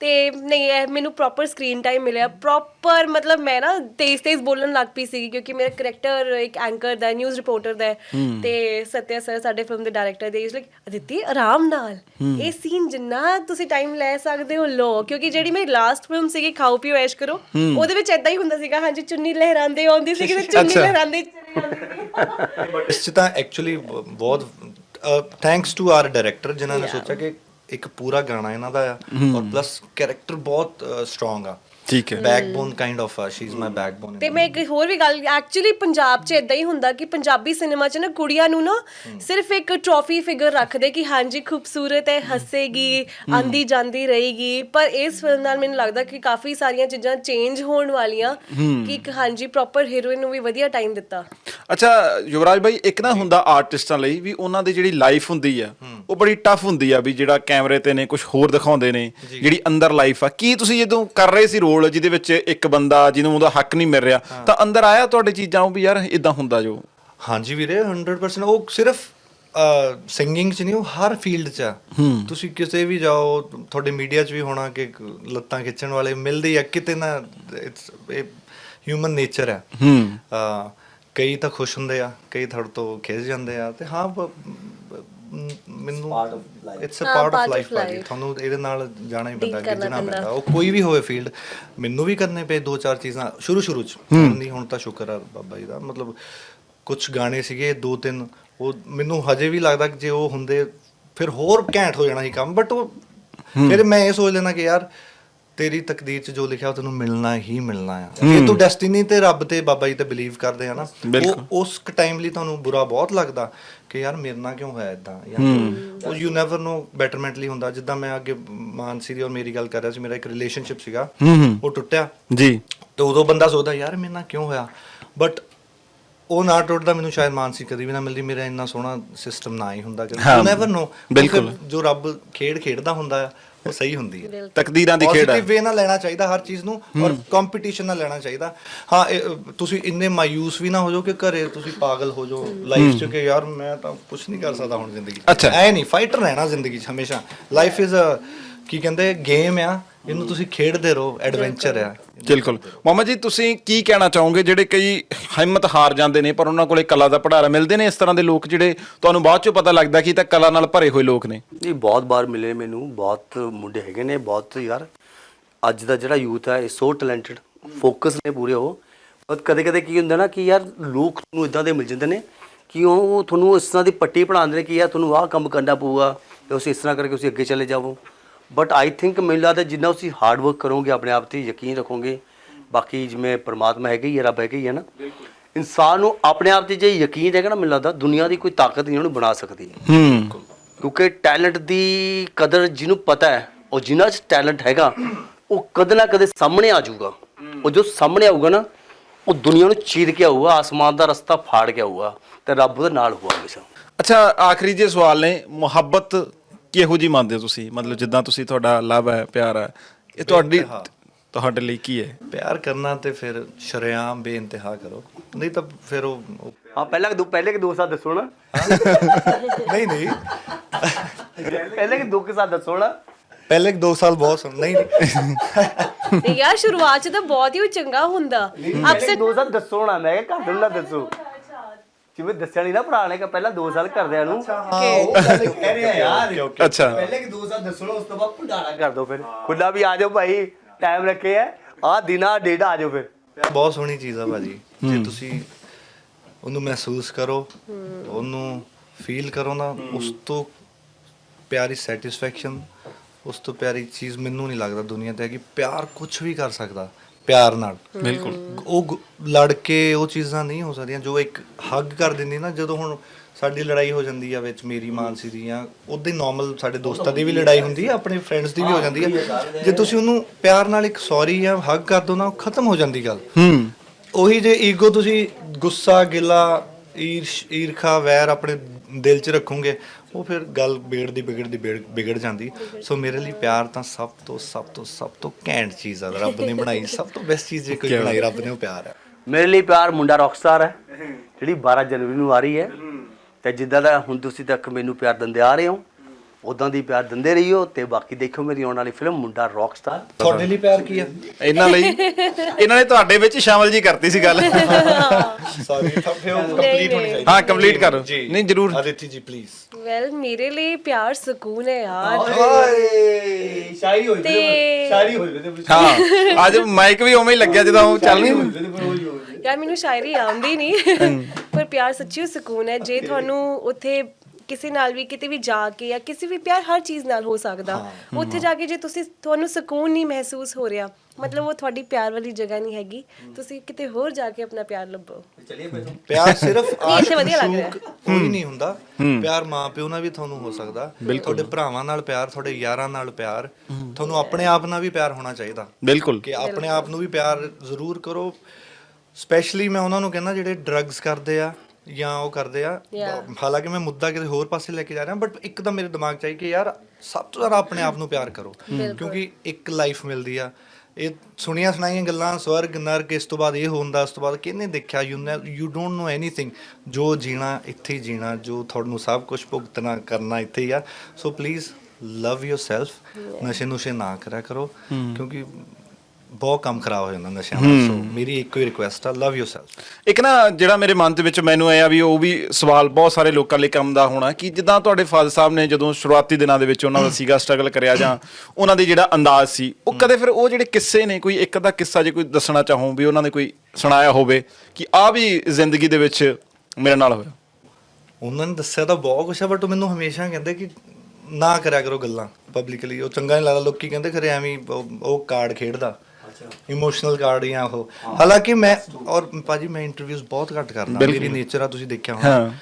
ਤੇ ਨਹੀਂ ਇਹ ਮੈਨੂੰ ਪ੍ਰੋਪਰ ਸਕਰੀਨ ਟਾਈਮ ਮਿਲਿਆ ਪ੍ਰੋਪਰ ਮਤਲਬ ਮੈਂ ਨਾ ਤੇਜ਼ ਤੇਜ਼ ਬੋਲਣ ਲੱਗ ਪਈ ਸੀ ਕਿਉਂਕਿ ਮੇਰਾ ਕਰੈਕਟਰ ਇੱਕ ਐਂਕਰ ਦਾ ਨਿਊਜ਼ ਰਿਪੋਰਟਰ ਦਾ ਤੇ ਸਤਿਆ ਸਰ ਸਾਡੇ ਫਿਲਮ ਦੇ ਡਾਇਰੈਕਟਰ ਦੇ ਇਸ ਲਾਈਕ ਅਦਿੱਤੀ ਆਰਾਮ ਨਾਲ। ਇਹ ਸੀਨ ਜਿੰਨਾ ਤੁਸੀਂ ਟਾਈਮ ਲੈ ਸਕਦੇ ਹੋ ਲੋ ਕਿਉਂਕਿ ਜਿਹੜੀ ਮੇਰੀ ਲਾਸਟ ਫਿਲਮ ਸੀਗੀ ਖਾਓ ਪੀਓ ਐਸ਼ ਕਰੋ ਉਹਦੇ ਵਿੱਚ ਐਦਾਂ ਹੀ ਹੁੰਦਾ ਸੀਗਾ ਹਾਂਜੀ ਚੁੰਨੀ ਲਹਿਰਾਉਂਦੇ ਆਉਂਦੀ ਸੀ ਕਿ ਚੁੰਨੀ। ਲਹਿਰਾਉਂਦੇ ਚਲੀ ਜਾਂਦੀ ਸੀ ਇਸ 'ਚ ਤਾਂ ਐਕਚੁਅਲੀ ਬਹੁਤ ਥੈਂਕਸ ਟੂ ਆਰ ਡਾਇਰੈਕਟਰ ਜਿਨ੍ਹਾਂ ਨੇ ਸੋਚਿਆ ਕਿ ਇੱਕ ਪੂਰਾ ਗਾਣਾ ਇਹਨਾਂ ਦਾ ਆ। ਔਰ ਪਲੱਸ ਕੈਰੈਕਟਰ ਬਹੁਤ ਸਟਰੋਂਗ ਆ। ਠੀਕ ਹੈ। Backbone kind of she is my backbone ਤੇ ਮੈਂ ਇੱਕ ਹੋਰ ਵੀ ਗੱਲ ਐਕਚੁਅਲੀ ਪੰਜਾਬ 'ਚ ਇਦਾਂ ਹੀ ਹੁੰਦਾ ਕਿ ਪੰਜਾਬੀ ਸਿਨੇਮਾ 'ਚ ਨਾ ਕੁੜੀਆਂ ਨੂੰ ਨਾ ਸਿਰਫ ਇੱਕ ਟਰੋਫੀ ਫਿਗਰ ਰੱਖਦੇ ਕਿ ਹਾਂਜੀ ਖੂਬਸੂਰਤ ਹੈ ਹੱਸੇਗੀ ਆਂਦੀ ਜਾਂਦੀ ਰਹੇਗੀ। ਪਰ ਇਸ ਫਿਲਮ ਨਾਲ ਮੈਨੂੰ ਲੱਗਦਾ ਕਿ ਕਾਫੀ ਸਾਰੀਆਂ ਚੀਜ਼ਾਂ ਚੇਂਜ ਹੋਣ ਵਾਲੀਆਂ ਕਿ ਇੱਕ ਹਾਂਜੀ ਪ੍ਰੋਪਰ ਹੀਰੋਇਨ ਨੂੰ ਵੀ ਵਧੀਆ ਟਾਈਮ ਦਿੱਤਾ। ਅੱਛਾ ਯੁਵਰਾਜ ਭਾਈ ਇੱਕ ਨਾ ਹੁੰਦਾ ਆਰਟਿਸਟਾਂ ਲਈ ਵੀ ਉਹਨਾਂ ਦੀ ਜਿਹੜੀ ਲਾਈਫ ਹੁੰਦੀ ਆ ਉਹ ਬੜੀ ਟਫ ਹੁੰਦੀ ਆ ਵੀ ਜਿਹੜਾ ਕੈਮਰੇ ਤੇ ਨੇ ਕੁਝ ਹੋਰ ਦਿਖਾਉਂਦੇ ਨੇ ਜਿਹੜੀ ਅੰਦਰ ਲਾਈਫ ਆ। ਕੀ ਤੁਸੀਂ ਜਦੋਂ ਕਰ ਰਹੇ ਸੀ ਰੋਲ ਜਿਹਦੇ ਵਿੱਚ ਇੱਕ ਬੰਦਾ ਜਿਹਨੂੰ ਉਹਦਾ ਹੱਕ ਨਹੀਂ ਮਿਲ ਰਿਹਾ ਤਾਂ ਅੰਦਰ ਆਇਆ ਤੁਹਾਡੇ ਚੀਜ਼ਾਂ ਉਹ ਵੀ ਯਾਰ ਇਦਾਂ ਹੁੰਦਾ ਜੋ। ਹਾਂਜੀ ਵੀਰੇ 100% ਉਹ ਸਿਰਫ ਸਿੰਗਿੰਗ ਚ ਨਹੀਂ ਉਹ ਹਰ ਫੀਲਡ ਚ ਆ। ਤੁਸੀਂ ਕਿਸੇ ਵੀ ਜਾਓ ਤੁਹਾਡੇ ਮੀਡੀਆ ਚ ਵੀ ਹੋਣਾ ਕਿ ਲੱਤਾਂ ਖਿੱਚਣ ਵਾਲੇ ਮਿਲਦੇ ਆ ਕਿਤੇ ਨਾ ਇਟਸ ਹਿਊਮਨ ਨੇਚਰ ਹੈ। ਹੂੰ ਕਈ ਤਾਂ ਖੁਸ਼ ਹੁੰਦੇ ਆ ਕਈ ਥੋੜ ਤੋਂ ਖਿੱਚ ਜਾਂਦੇ ਆ ਤੇ ਹਾਂ ਬ- ਬ- ਮ- ਮੈਨੂੰ it's a part of life life. ਤੁਹਾਨੂੰ ਇਹਦੇ ਨਾਲ ਜਾਣਾ ਹੀ ਪੈਂਦਾ ਗਿੱਜਣਾ ਪੈਂਦਾ। ਉਹ ਕੋਈ ਵੀ ਹੋਵੇ ਫੀਲਡ ਮੈਨੂੰ ਵੀ ਕਰਨੇ ਪਏ ਦੋ ਚਾਰ ਚੀਜ਼ਾਂ। ਸ਼ੁਰੂ ਸ਼ੁਰੂ ਚ। ਹੁਣ ਨਹੀਂ ਹੁਣ ਤਾਂ ਸ਼ੁਕਰ ਆ ਬਾਬਾ ਜੀ ਦਾ। ਮਤਲਬ ਕੁਝ ਗਾਣੇ ਸੀਗੇ ਦੋ ਤਿੰਨ। ਉਹ ਮੈਨੂੰ ਹਜੇ ਵੀ ਲੱਗਦਾ ਕਿ ਜੇ ਉਹ ਹੁੰਦੇ ਫਿਰ ਹੋਰ ਘੈਂਟ ਹੋ ਜਾਣਾ ਸੀ ਕੰਮ। ਬਟ ਉਹ ਫਿਰ ਮੈਂ ਇਹ ਸੋਚ ਲੈਣਾ ਕਿ ਯਾਰ ਤੇਰੀ ਤਕਦੀਰ 'ਚ ਜੋ ਲਿਖਿਆ ਉਹ ਤੈਨੂੰ ਮਿਲਣਾ ਹੀ ਮਿਲਣਾ ਆ। ਜੇ ਤੂੰ ਡੈਸਟੀਨੀ ਤੇ ਰੱਬ ਤੇ ਬਾਬਾ ਜੀ ਤੇ ਬਿਲੀਵ ਕਰਦੇ ਆ ਨਾ। ਉਹ ਉਸ ਟਾਈਮ ਲਈ ਤੁਹਾਨੂੰ ਬੁਰਾ ਬਹੁਤ ਲੱਗਦਾ ਕਿ ਯਾਰ ਮੇਰੇ ਨਾਲ ਕਿਉਂ ਹੋਇਆ ਇਦਾਂ ਜਾਂ ਉਹ ਯੂ ਨੈਵਰ ਨੋ ਬੈਟਰਮੈਂਟਲੀ ਹੁੰਦਾ। ਜਿੱਦਾਂ ਮੈਂ ਅੱਗੇ ਮਾਨਸੀ ਦੀ ਔਰ ਮੇਰੀ ਗੱਲ ਕਰ ਰਿਹਾ ਸੀ ਮੇਰਾ ਇੱਕ ਰਿਲੇਸ਼ਨਸ਼ਿਪ ਸੀਗਾ। ਉਹ ਟੁੱਟਿਆ। ਜੀ। ਤੇ ਉਦੋਂ ਬੰਦਾ ਸੋਚਦਾ ਯਾਰ ਮੇਰੇ ਨਾਲ ਕਿਉਂ ਹੋਇਆ? ਬਟ ਉਹ ਨਾ ਟੁੱਟਦਾ ਮੈਨੂੰ ਸ਼ਾਇਦ ਮਾਨਸੀ ਕਦੀ ਵੀ ਨਾ ਮਿਲਦੀ। ਮੇਰਾ ਇੰਨਾ ਸੋਹਣਾ ਸਿਸਟਮ ਨਾ ਹੀ ਹੁੰਦਾ। ਕਿ ਯੂ ਨੈਵਰ ਨੋ ਬਿਲਕੁਲ। ਜੋ ਰੱਬ ਖੇਡ ਖੇਡਦਾ ਹੁੰਦਾ ਆ ਉਹ ਸਹੀ ਹੁੰਦੀ ਹੈ। ਤਕਦੀਰਾਂ ਦੀ ਖੇਡ ਹੈ ਪੋਜ਼ਿਟਿਵ ਵੇ ਨਾਲ ਲੈਣਾ ਚਾਹੀਦਾ ਹਰ ਚੀਜ਼ ਨੂੰ ਔਰ ਕੰਪੀਟੀਸ਼ਨ ਨਾਲ ਲੈਣਾ ਚਾਹੀਦਾ। ਹਾਂ ਇਹ, ਅ, ਤੁਸੀਂ ਇੰਨੇ ਮਾਯੂਸ ਵੀ ਨਾ ਹੋ ਜਾਓ ਕਿ ਘਰੇ ਤੁਸੀਂ ਪਾਗਲ ਹੋ ਜਾਓ ਲਾਈਫ 'ਚ ਕਿ ਯਾਰ ਮੈਂ ਤਾਂ ਕੁਝ ਨਹੀਂ ਕਰ ਸਕਦਾ ਹੁਣ ਜ਼ਿੰਦਗੀ 'ਚ। ਅੱਛਾ। ਐ ਨਹੀਂ ਫਾਈਟਰ ਰਹਿਣਾ ਜ਼ਿੰਦਗੀ 'ਚ ਹਮੇਸ਼ਾ। ਲਾਈਫ ਇਜ਼ ਅ ਕੀ ਕਹਿੰਦੇ ਗੇਮ ਆ। ਇਹਨੂੰ ਤੁਸੀਂ ਖੇਡਦੇ ਰਹੋ ਐਡਵੈਂਚਰ ਆ। ਬਿਲਕੁਲ। ਮੁਹੰਮਦ ਜੀ ਤੁਸੀਂ ਕੀ ਕਹਿਣਾ ਚਾਹੋਗੇ? ਜਿਹੜੇ ਕਈ ਹਿੰਮਤ ਹਾਰ ਜਾਂਦੇ ਨੇ ਪਰ ਉਹਨਾਂ ਕੋਲੇ ਕਲਾ ਦਾ ਪੜਾਰਾ ਮਿਲਦੇ ਨੇ ਇਸ ਤਰ੍ਹਾਂ ਦੇ ਲੋਕ ਜਿਹੜੇ ਤੁਹਾਨੂੰ ਬਾਅਦ ਚੋਂ ਪਤਾ ਲੱਗਦਾ ਕਿ ਇਹ ਤਾਂ ਕਲਾ ਨਾਲ ਭਰੇ ਹੋਏ ਲੋਕ ਨੇ? ਨਹੀਂ ਬਹੁਤ ਵਾਰ ਮਿਲੇ ਮੈਨੂੰ ਬਹੁਤ ਮੁੰਡੇ ਹੈਗੇ ਨੇ ਬਹੁਤ ਯਾਰ। ਅੱਜ ਦਾ ਜਿਹੜਾ ਯੂਥ ਹੈ ਇਹ ਸੋ ਟੈਲੈਂਟਡ ਫੋਕਸ ਨੇ ਪੂਰੇ ਉਹ। ਪਰ ਕਦੇ ਕਦੇ ਕੀ ਹੁੰਦਾ ਨਾ ਕਿ ਯਾਰ ਲੋਕ ਤੁਹਾਨੂੰ ਇਦਾਂ ਦੇ ਮਿਲ ਜਾਂਦੇ ਨੇ ਕਿ ਉਹ ਤੁਹਾਨੂੰ ਇਸ ਤਰ੍ਹਾਂ ਦੀ ਪੱਟੀ ਪੜਾਉਂਦੇ ਨੇ ਕਿ ਯਾਰ ਤੁਹਾਨੂੰ ਆਹ ਕੰਮ ਕਰਨਾ ਪਊਗਾ ਤੇ ਤੁਸੀਂ ਇਸ ਤਰ੍ਹਾਂ ਕਰਕੇ ਤੁਸੀਂ ਅੱਗੇ ਚਲੇ ਜਾਵੋ। ਬਟ ਆਈ ਥਿੰਕ ਮੈਨੂੰ ਲੱਗਦਾ ਜਿੰਨਾ ਤੁਸੀਂ ਹਾਰਡ ਵਰਕ ਕਰੋਗੇ ਆਪਣੇ ਆਪ ਤੇ ਯਕੀਨ ਰੱਖੋਗੇ। ਬਾਕੀ ਜਿਵੇਂ ਪ੍ਰਮਾਤਮਾ ਹੈਗਾ ਹੀ ਹੈ ਰੱਬ ਹੈਗਾ ਹੀ ਹੈ ਨਾ। ਇਨਸਾਨ ਨੂੰ ਆਪਣੇ ਆਪ ਤੇ ਜੇ ਯਕੀਨ ਹੈਗਾ ਨਾ ਮੈਨੂੰ ਲੱਗਦਾ ਦੁਨੀਆ ਦੀ ਕੋਈ ਤਾਕਤ ਨਹੀਂ ਉਹਨੂੰ ਬਣਾ ਸਕਦੀ। ਹੂੰ। ਕਿਉਂਕਿ ਟੈਲੈਂਟ ਦੀ ਕਦਰ ਜਿਹਨੂੰ ਪਤਾ ਹੈ ਉਹ ਜਿਨ੍ਹਾਂ 'ਚ ਟੈਲੈਂਟ ਹੈਗਾ ਉਹ ਕਦੇ ਨਾ ਕਦੇ ਸਾਹਮਣੇ ਆ ਜਾਊਗਾ। ਉਹ ਜੋ ਸਾਹਮਣੇ ਆਊਗਾ ਨਾ ਉਹ ਦੁਨੀਆ ਨੂੰ ਚੀਰ ਕੇ ਆਊਗਾ ਆਸਮਾਨ ਦਾ ਰਸਤਾ ਫਾੜ ਕੇ ਆਊਗਾ ਤੇ ਰੱਬ ਉਹਦੇ ਨਾਲ ਹੋਊਗਾ ਹਮੇਸ਼ਾ। ਅੱਛਾ ਆਖਰੀ ਜੇ ਸਵਾਲ ਨੇ ਮੁਹੱਬਤ ਕਿਹੋ ਜੀ ਮੰਨਦੇ ਹੋ ਤੁਸੀਂ? ਮਤਲਬ ਜਿੱਦਾਂ ਤੁਸੀਂ ਤੁਹਾਡਾ ਲਵ ਹੈ ਪਿਆਰ ਹੈ ਇਹ ਤੁਹਾਡੀ ਤੁਹਾਡੇ ਲਈ ਕੀ ਹੈ? ਪਿਆਰ ਕਰਨਾ ਤੇ ਫਿਰ ਸ਼ਰੇਆਮ ਬੇਇੰਤਹਾ ਕਰੋ। ਨਹੀਂ ਤਾਂ ਫਿਰ ਉਹ ਹਾਂ ਪਹਿਲਾਂ ਦੋ ਪਹਿਲੇ ਕਿ ਦੋ ਸਾਲ ਦੱਸੋ ਨਾ। ਨਹੀਂ ਨਹੀਂ। ਪਹਿਲੇ ਕਿ ਦੋ ਕੇ ਸਾਲ ਦੱਸੋ ਨਾ। ਪਹਿਲੇ 2 ਸਾਲ ਬਹੁਤ ਸੁਣ ਨਹੀਂ ਨਹੀਂ। ਤੇ ਯਾਰ ਸ਼ੁਰੂਆਤ ਚ ਤਾਂ ਬਹੁਤ ਹੀ ਚੰਗਾ ਹੁੰਦਾ। ਅਕਸਰ ਦੋ ਸਾਲ ਦੱਸੋ ਨਾ। ਮੈਂ ਕਿਹਾ ਘਰ ਨੂੰ ਨਾ ਦੱਸੋ। ਜਿਵੇਂ ਦੱਸਿਆ ਨਹੀਂ ਨਾ ਭਰਾ ਨੇ ਕਿ ਪਹਿਲਾਂ ਦੋ ਸਾਲ ਕਰਦਿਆਂ ਨੂੰ ਉਹ ਗੱਲ ਕਹਿ ਰਿਹਾ ਯਾਰ। ਅੱਛਾ। ਪਹਿਲੇ ਕਿ ਦੋ ਸਾਲ ਦੱਸੋ ਉਸ ਤੋਂ ਬਾਅਦ ਭੰਡਾਰਾ ਕਰ ਦੋ ਫਿਰ। ਖੁੱਲਾ ਵੀ ਆ ਜਾਓ ਭਾਈ ਟਾਈਮ ਰੱਖੇ ਆ। ਆ ਦਿਨਾ ਡੇਢ ਆ ਜਾਓ ਫਿਰ। ਬਹੁਤ ਸੋਹਣੀ ਚੀਜ਼ ਆ ਭਾਜੀ। ਜੇ ਤੁਸੀਂ ਉਹਨੂੰ ਮਹਿਸੂਸ ਕਰੋ ਉਹਨੂੰ ਫੀਲ ਕਰੋ ਨਾ ਉਸ ਤੋਂ ਪਿਆਰੀ ਸੈਟੀਸਫੈਕਸ਼ਨ ਉਸ ਤੋਂ ਪਿਆਰੀ ਚੀਜ਼ ਮੈਨੂੰ ਨਹੀਂ ਲੱਗਦਾ ਦੁਨੀਆ ਤੇ ਹੈ ਕਿ ਪਿਆਰ ਕੁਝ ਵੀ ਕਰ ਸਕਦਾ। ਪਿਆਰ ਨਾਲ। ਬਿਲਕੁਲ। ਉਹ ਗੁ- ਲੜ ਕੇ ਉਹ ਚੀਜ਼ਾਂ ਨਹੀਂ ਹੋ ਸਕਦੀਆਂ ਜੋ ਇੱਕ ਹੱਗ ਕਰ ਦਿੰਦੀ ਨਾ ਜਦੋਂ ਹੁਣ ਸਾਡੀ ਲੜਾਈ ਹੋ ਜਾਂਦੀ ਆ ਵਿੱਚ ਮੇਰੀ ਮਾਨਸੀ ਦੀ ਉਦਾਂ ਹੀ ਨਾਰਮਲ ਸਾਡੇ ਦੋਸਤਾਂ ਦੀ ਵੀ ਲੜਾਈ ਹੁੰਦੀ ਆ ਆਪਣੇ ਫਰੈਂਡਸ ਦੀ ਵੀ ਹੋ ਜਾਂਦੀ ਆ। ਜੇ ਤੁਸੀਂ ਉਹਨੂੰ ਪਿਆਰ ਨਾਲ ਇੱਕ ਸੌਰੀ ਜਾਂ ਹੱਗ ਕਰ ਦੋ ਨਾ ਉਹ ਖਤਮ ਹੋ ਜਾਂਦੀ ਗੱਲ। ਹੂੰ ਉਹੀ ਜੇ ਈਗੋ ਤੁਸੀਂ ਗੁੱਸਾ ਗਿਲਾ ਈਰਸ਼ ਈਰਖਾ ਵੈਰ ਆਪਣੇ ਦਿਲ 'ਚ ਰੱਖੋਗੇ ਉਹ ਫਿਰ ਗੱਲ ਵਿਗੜਦੀ ਵਿਗੜਦੀ ਵਿਗੜ- ਵਿਗੜ ਜਾਂਦੀ। ਸੋ ਮੇਰੇ ਲਈ ਪਿਆਰ ਤਾਂ ਸਭ ਤੋਂ ਸਭ ਤੋਂ ਸਭ ਤੋਂ ਘੈਂਟ ਚੀਜ਼ ਆ। ਰੱਬ ਨੇ ਬਣਾਈ, ਸਭ ਤੋਂ ਬੈਸਟ ਚੀਜ਼ ਜੇ ਕੋਈ ਬਣਾਈ, ਰੱਬ ਨੇ ਉਹ ਪਿਆਰ ਹੈ ਮੇਰੇ ਲਈ ਪਿਆਰ ਮੁੰਡਾ ਰੌਕਸਟਾਰ ਹੈ ਜਿਹੜੀ 12 ਜਨਵਰੀ ਨੂੰ ਆ ਰਹੀ ਹੈ। ਤੇ ਜਿੱਦਾਂ ਦਾ ਹੁਣ ਤੁਸੀਂ ਤੱਕ ਮੈਨੂੰ ਪਿਆਰ ਦਿੰਦੇ ਆ ਰਹੇ ਹੋ ਉਦਾਂ ਦੀ ਪਿਆਰ ਦਿੰਦੇ ਰਹੀਓ ਤੇ ਬਾਕੀ ਦੇਖੋ ਮੇਰੀ ਆਉਣ ਵਾਲੀ ਫਿਲਮ ਮੁੰਡਾ ਰੌਕਸਟਾਰ ਤੁਹਾਡੇ ਲਈ ਪਿਆਰ ਕੀ ਆ? ਇਹਨਾਂ ਲਈ ਇਹਨਾਂ ਨੇ ਤੁਹਾਡੇ ਵਿੱਚ ਸ਼ਾਮਲ ਜੀ ਕਰਤੀ ਸੀ ਗੱਲ। ਸੌਰੀ ਤਾਂ ਫਿਰ ਕੰਪਲੀਟ ਹੋਣੀ ਚਾਹੀਦੀ। ਹਾਂ ਕੰਪਲੀਟ ਕਰੋ। ਨਹੀਂ ਜਰੂਰ। ਅਦਿਤੀ ਜੀ ਪਲੀਜ਼ ਵੈਲ ਮੇਰੇ ਲਈ ਪਿਆਰ ਸਕੂਨ ਹੈ ਯਾਰ। ਓਏ! ਸ਼ਾਇਰੀ ਹੋਈ ਤੇ ਸ਼ਾਇਰੀ ਹੋਈ ਤੇ ਹਾਂ ਅੱਜ ਮਾਈਕ ਵੀ ਉਵੇਂ ਹੀ ਲੱਗਿਆ ਜਦੋਂ ਉਹ ਚੱਲ ਨਹੀਂ ਯਾਰ ਮੈਨੂੰ ਸ਼ਾਇਰੀ ਆਉਂਦੀ ਨਹੀਂ। ਪਰ ਪਿਆਰ ਸੱਚੀ ਸਕੂਨ ਹੈ। ਜੇ ਤੁਹਾਨੂੰ ਉੱਥੇ ਕਿਸੇ ਨਾਲ ਵੀ ਕਿਤੇ ਵੀ ਜਾ ਕੇ ਜਾਂ ਕਿਸੇ ਵੀ ਪਿਆਰ ਹਰ ਚੀਜ਼ ਨਾਲ ਹੋ ਸਕਦਾ। ਉੱਥੇ ਜਾ ਕੇ ਜੇ ਤੁਸੀਂ ਤੁਹਾਨੂੰ ਸਕੂਨ ਨਹੀਂ ਮਹਿਸੂਸ ਹੋ ਰਿਹਾ ਮਤਲਬ ਉਹ ਤੁਹਾਡੀ ਪਿਆਰ ਵਾਲੀ ਜਗ੍ਹਾ ਨਹੀਂ ਹੈਗੀ ਤੁਸੀਂ ਕਿਤੇ ਹੋਰ ਜਾ ਕੇ ਆਪਣਾ ਪਿਆਰ ਲੱਭੋ। ਪਿਆਰ ਸਿਰਫ ਆਸ਼ਕ ਵਧੀਆ ਲੱਗ ਰਿਹਾ। ਕੋਈ ਨਹੀਂ ਹੁੰਦਾ। ਪਿਆਰ ਮਾਂ ਪਿਓ ਨਾਲ ਵੀ ਤੁਹਾਨੂੰ ਹੋ ਸਕਦਾ। ਤੁਹਾਡੇ ਭਰਾਵਾਂ ਨਾਲ ਪਿਆਰ ਤੁਹਾਡੇ ਯਾਰਾਂ ਨਾਲ ਪਿਆਰ ਤੁਹਾਨੂੰ ਆਪਣੇ ਆਪ ਨਾਲ ਵੀ ਪਿਆਰ ਹੋਣਾ ਚਾਹੀਦਾ। ਬਿਲਕੁਲ। ਕਿ ਆਪਣੇ ਆਪ ਨੂੰ ਵੀ ਪਿਆਰ ਜ਼ਰੂਰ ਕਰੋ। ਸਪੈਸ਼ਲੀ ਮੈਂ ਉਹਨਾਂ ਨੂੰ ਕਹਿੰਦਾ ਜਿਹੜੇ ਡਰੱਗਸ ਕਰਦੇ ਆ ਜਾਂ ਉਹ ਕਰਦੇ ਆ। Yeah. ਹਾਲਾਂਕਿ ਮੈਂ ਮੁੱਦਾ ਕਿਤੇ ਹੋਰ ਪਾਸੇ ਲੈ ਕੇ ਜਾ ਰਿਹਾ ਬਟ ਇੱਕ ਤਾਂ ਮੇਰੇ ਦਿਮਾਗ 'ਚ ਆਈ ਕਿ ਯਾਰ ਸਭ ਤੋਂ ਜ਼ਿਆਦਾ ਆਪਣੇ ਆਪ ਨੂੰ ਪਿਆਰ ਕਰੋ। ਕਿਉਂਕਿ ਇੱਕ ਲਾਈਫ ਮਿਲਦੀ ਆ। ਇਹ ਸੁਣੀਆਂ ਸੁਣਾਈਆਂ ਗੱਲਾਂ ਸਵਰਗ ਨਰਕ ਇਸ ਤੋਂ ਬਾਅਦ ਇਹ ਹੁੰਦਾ ਉਸ ਤੋਂ ਬਾਅਦ ਕਿਹਨੇ ਦੇਖਿਆ? You you don't know anything ਜੋ ਜੀਣਾ ਇੱਥੇ ਹੀ ਜੀਣਾ ਜੋ ਤੁਹਾਨੂੰ ਸਭ ਕੁਝ ਭੁਗਤਣਾ ਕਰਨਾ ਇੱਥੇ ਹੀ ਆ। ਸੋ ਪਲੀਜ਼ ਲਵ ਯੋਰਸੈਲਫ ਨਸ਼ੇ ਨੁਸ਼ੇ ਨਾ ਕਰਿਆ ਕਰੋ। ਕਿਉਂਕਿ ਬਹੁਤ ਕੰਮ ਖਰਾਬ ਹੋ ਜਾਂਦਾ ਨਸ਼ਿਆਂ ਨਾਲ ਸੋ ਮੇਰੀ ਇੱਕੋ ਹੀ ਰਿਕੁਐਸਟ ਆ ਲਵ ਯੋਰਸੈਲਫ ਇੱਕ ਨਾ ਜਿਹੜਾ ਮੇਰੇ ਮਨ ਦੇ ਵਿੱਚ ਮੈਨੂੰ ਆਇਆ ਵੀ ਉਹ ਵੀ ਸਵਾਲ ਬਹੁਤ ਸਾਰੇ ਲੋਕਾਂ ਲਈ ਕੰਮ ਦਾ ਹੋਣਾ ਕਿ ਜਿੱਦਾਂ ਤੁਹਾਡੇ ਫਾਦਰ ਸਾਹਿਬ ਨੇ ਜਦੋਂ ਸ਼ੁਰੂਆਤੀ ਦਿਨਾਂ ਦੇ ਵਿੱਚ ਉਹਨਾਂ ਦਾ ਸੀਗਾ ਸਟਰਗਲ ਕਰਿਆ ਜਾਂ ਉਹਨਾਂ ਦੀ ਜਿਹੜਾ ਅੰਦਾਜ਼ ਸੀ ਉਹ ਕਦੇ ਫਿਰ ਉਹ ਜਿਹੜੇ ਕਿੱਸੇ ਨੇ ਕੋਈ ਇੱਕ ਅੱਧਾ ਕਿੱਸਾ ਜੇ ਕੋਈ ਦੱਸਣਾ ਚਾਹੋ ਵੀ ਉਹਨਾਂ ਨੇ ਕੋਈ ਸੁਣਾਇਆ ਹੋਵੇ ਕਿ ਆ ਵੀ ਜ਼ਿੰਦਗੀ ਦੇ ਵਿੱਚ ਮੇਰੇ ਨਾਲ ਹੋਇਆ? ਉਹਨਾਂ ਨੇ ਦੱਸਿਆ ਤਾਂ ਬਹੁਤ ਕੁਛ ਆ ਬਟ ਮੈਨੂੰ ਹਮੇਸ਼ਾ ਕਹਿੰਦੇ ਕਿ ਨਾ ਕਰਿਆ ਕਰੋ ਗੱਲਾਂ ਪਬਲਿਕਲੀ ਉਹ ਚੰਗਾ ਨਹੀਂ ਲੱਗਦਾ ਲੋਕੀ ਕਹਿੰਦੇ ਖਰੇ ਐਵੇਂ ਉਹ ਕਾਰਡ ਖੇਡਦਾ। ਇਮੋਸ਼ਨਲ ਕਾਰਡ ਜਾਂ ਉਹ। ਹਾਲਾਂਕਿ ਮੈਂ ਔਰ ਭਾਜੀ ਮੈਂ ਇੰਟਰਵਿਊਜ਼ ਬਹੁਤ ਘੱਟ ਕਰਦਾ। ਮੇਰੀ ਨੇਚਰ ਆ ਤੁਸੀਂ ਦੇਖਿਆ ਹੋਣਾ।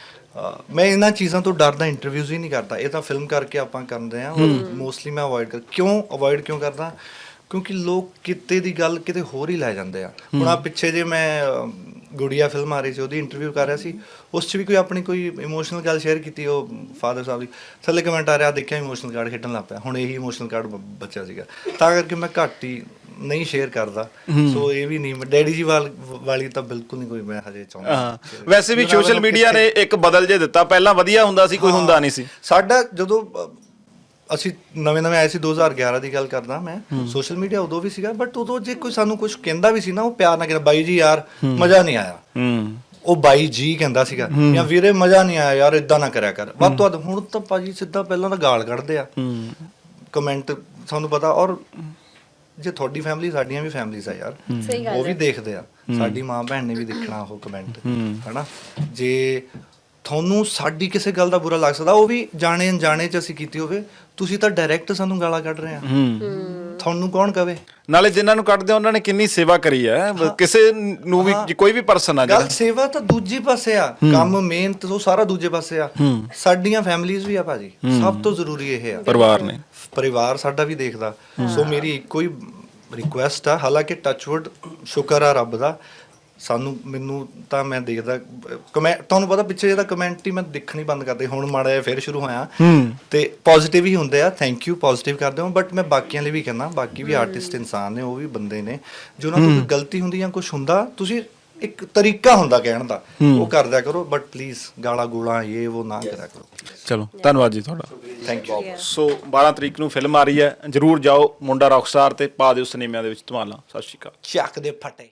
ਮੈਂ ਇਹਨਾਂ ਚੀਜ਼ਾਂ ਤੋਂ ਡਰਦਾ ਇੰਟਰਵਿਊਜ਼ ਹੀ ਨਹੀਂ ਕਰਦਾ। ਇਹ ਤਾਂ ਫਿਲਮ ਕਰਕੇ ਆਪਾਂ ਕਰਦੇ ਆ ਮੋਸਟਲੀ ਮੈਂ ਅਵੋਇਡ ਕਰ ਕਿਉਂ ਅਵੋਇਡ ਕਿਉਂ ਕਰਦਾ? ਕਿਉਂਕਿ ਲੋਕ ਕਿਤੇ ਦੀ ਗੱਲ ਕਿਤੇ ਹੋਰ ਹੀ ਲੈ ਜਾਂਦੇ ਆ। ਹੁਣ ਆ ਪਿੱਛੇ ਜੇ ਮੈਂ ਗੁੜੀਆ ਫਿਲਮ ਆ ਰਹੀ ਸੀ ਉਹਦੀ ਇੰਟਰਵਿਊ ਕਰ ਰਿਹਾ ਸੀ। ਉਸ 'ਚ ਵੀ ਕੋਈ ਆਪਣੀ ਕੋਈ ਇਮੋਸ਼ਨਲ ਗੱਲ ਸ਼ੇਅਰ ਕੀਤੀ ਉਹ ਫਾਦਰ ਸਾਹਿਬ ਦੀ? ਥੱਲੇ ਕਮੈਂਟ ਆ ਰਿਹਾ ਦੇਖਿਆ ਇਮੋਸ਼ਨਲ ਕਾਰਡ ਖੇਡਣ ਲੱਗ ਪਿਆ। ਹੁਣ ਇਹੀ ਇਮੋਸ਼ਨਲ ਕਾਰਡ ਬੱਚਾ ਸੀਗਾ। ਤਾਂ ਕਰਕੇ ਮੈਂ ਘੱਟ ਹੀ ਨਹੀਂ ਸ਼ੇਅਰ ਕਰਦਾ। ਸੋ ਇਹ ਵੀ ਨਹੀਂ ਡੈਡੀ ਜੀ ਵਾਲ- ਤਾਂ ਬਿਲਕੁਲ ਨਹੀਂ ਕੋਈ ਮੈਂ ਹਜੇ ਚਾਹੁੰਦਾ। ਵੈਸੇ ਵੀ ਸੋਸ਼ਲ ਮੀਡੀਆ ਨੇ ਇੱਕ ਬਦਲ ਜੇ ਦਿੱਤਾ। ਪਹਿਲਾਂ ਵਧੀਆ ਹੁੰਦਾ ਸੀ ਕੋਈ ਹੁੰਦਾ ਨਹੀਂ ਸੀ। ਸਾਡਾ ਜਦੋਂ ਅਸੀਂ ਨਵੇਂ ਨਵੇਂ ਆਏ ਸੀ 2011 ਦੀ ਗੱਲ ਕਰਦਾ ਮੈਂ। ਸੋਸ਼ਲ ਮੀਡੀਆ ਉਦੋਂ ਵੀ ਸੀਗਾ ਬਟ ਉਦੋਂ ਜੇ ਕੋਈ ਸਾਨੂੰ ਕੁਝ ਕਹਿੰਦਾ ਵੀ ਸੀ ਨਾ ਉਹ ਪਿਆਰ ਨਾਲ ਕਹਿੰਦਾ ਬਾਈ ਜੀ ਯਾਰ ਮਜ਼ਾ ਨਹੀਂ ਆਇਆ। ਉਹ ਬਾਈ ਜੀ ਕਹਿੰਦਾ ਸੀਗਾ ਜਾਂ ਵੀਰੇ ਮਜ਼ਾ ਨਹੀਂ ਆਇਆ ਯਾਰ ਇਦਾਂ ਨਾ ਕਰਿਆ ਕਰ। ਵੱਧ ਤੋਂ ਵੱਧ ਹੁਣ ਤਾਂ ਭਾਜੀ ਸਿੱਧਾ ਪਹਿਲਾਂ ਤਾਂ ਗਾਲ ਕੱਢਦੇ ਆ। ਕਮੈਂਟ ਤੁਹਾਨੂੰ ਪਤਾ ਔਰ ਜੇ ਤੁਹਾਡੀ ਫੈਮਿਲੀ ਸਾਡੀਆਂ ਵੀ ਫੈਮਿਲੀਜ਼ ਆ ਯਾਰ ਉਹ ਵੀ। ਦੇਖਦੇ ਆ। ਸਾਡੀ ਮਾਂ ਭੈਣ ਨੇ ਵੀ ਦੇਖਣਾ ਉਹ ਕਮੈਂਟ ਹਨਾ? ਜੇ ਤੁਹਾਨੂੰ ਸਾਡੀ ਕਿਸੇ ਗੱਲ ਦਾ ਬੁਰਾ ਲੱਗ ਸਕਦਾ ਉਹ ਵੀ ਜਾਣੇ ਅਣਜਾਣੇ ਚ ਅਸੀਂ ਕੀਤੀ ਹੋਵੇ ਤੁਸੀਂ ਤਾਂ ਡਾਇਰੈਕਟ ਸਾਨੂੰ ਗਾਲਾਂ ਕੱਢ ਰਹੇ ਆ। ਤੁਹਾਨੂੰ ਕੌਣ ਕਵੇ? ਨਾਲੇ ਜਿਨ੍ਹਾਂ ਨੂੰ ਕੱਢਦੇ ਉਹਨਾਂ ਨੇ ਕਿੰਨੀ ਸੇਵਾ ਕਰੀ ਹੈ। ਕਿਸੇ ਨੂੰ ਵੀ ਕੋਈ ਵੀ ਪਰਸਨ ਆ ਗੱਲ ਜਿਹੜਾ ਸੇਵਾ ਤਾਂ ਦੂਜੀ ਪਾਸੇ ਆ। ਕੰਮ ਮਿਹਨਤ ਉਹ ਸਾਰਾ ਦੂਜੇ ਪਾਸੇ ਆ। ਸਾਡੀਆਂ ਫੈਮਿਲੀਆਂ ਵੀ ਆ ਭਾਜੀ। ਸਭ ਤੋਂ ਜ਼ਰੂਰੀ ਇਹ ਆ। ਪਰਿਵਾਰ ਨੇ। ਪਰਿਵਾਰ ਸਾਡਾ ਵੀ ਦੇਖਦਾ। ਸੋ ਮੇਰੀ ਇੱਕੋ ਹੀ ਰਿਕੁਐਸਟ ਆ। ਹਾਲਾਂਕਿ ਟੱਚਵੁੱਡ ਸ਼ੁਕਰ ਆ ਰੱਬ ਦਾ। ਸਾਨੂੰ ਮੈਨੂੰ ਤਾਂ ਮੈਂ ਦੇਖਦਾ ਕਮੈਂਟ ਤੁਹਾਨੂੰ ਪਤਾ ਪਿੱਛੇ ਜਿਹਦਾ ਕਮੈਂਟ ਹੀ ਮੈਂ ਦੇਖਣੀ ਬੰਦ ਕਰਦੇ ਹੁਣ ਮਾੜਾ ਜਿਹਾ ਫਿਰ ਸ਼ੁਰੂ ਹੋਇਆ। ਤੇ ਪੋਜ਼ਿਟਿਵ ਹੀ ਹੁੰਦੇ ਆ ਥੈਂਕ ਯੂ ਪੋਜ਼ਿਟਿਵ ਕਰਦੇ ਹੋ ਬਟ ਮੈਂ ਬਾਕੀਆਂ ਲਈ ਵੀ ਕਹਿੰਦਾ ਬਾਕੀ ਵੀ ਆਰਟਿਸਟ ਇਨਸਾਨ ਨੇ ਉਹ ਵੀ ਬੰਦੇ ਨੇ ਜੋ ਉਹਨਾਂ ਕੋਈ ਗਲਤੀ ਹੁੰਦੀ ਜਾਂ ਕੁਝ ਹੁੰਦਾ ਤੁਸੀਂ ਇੱਕ ਤਰੀਕਾ ਹੁੰਦਾ ਕਹਿਣ ਦਾ ਉਹ ਕਰਦਿਆ ਕਰੋ ਬਟ ਪਲੀਜ਼ ਗਾਲਾਂ ਗੂਲਾਂ ਇਹ ਉਹ ਨਾ ਕਰਿਆ ਕਰੋ। ਚਲੋ ਧੰਨਵਾਦ ਜੀ ਤੁਹਾਡਾ। ਥੈਂਕ ਯੂ ਸੋ 12 ਤਰੀਕ ਨੂੰ ਫਿਲਮ ਆ ਰਹੀ ਹੈ ਜਰੂਰ ਜਾਓ ਮੁੰਡਾ ਰੌਕਸਟਾਰ ਤੇ ਪਾ ਦਿਓ ਸਿਨੇਮਿਆਂ ਦੇ ਵਿੱਚ ਧਮਾਲਾਂ। ਸਤਿ ਸ਼੍ਰੀ ਅਕਾਲ। ਚੱਕ ਦੇ ਫਟੇ।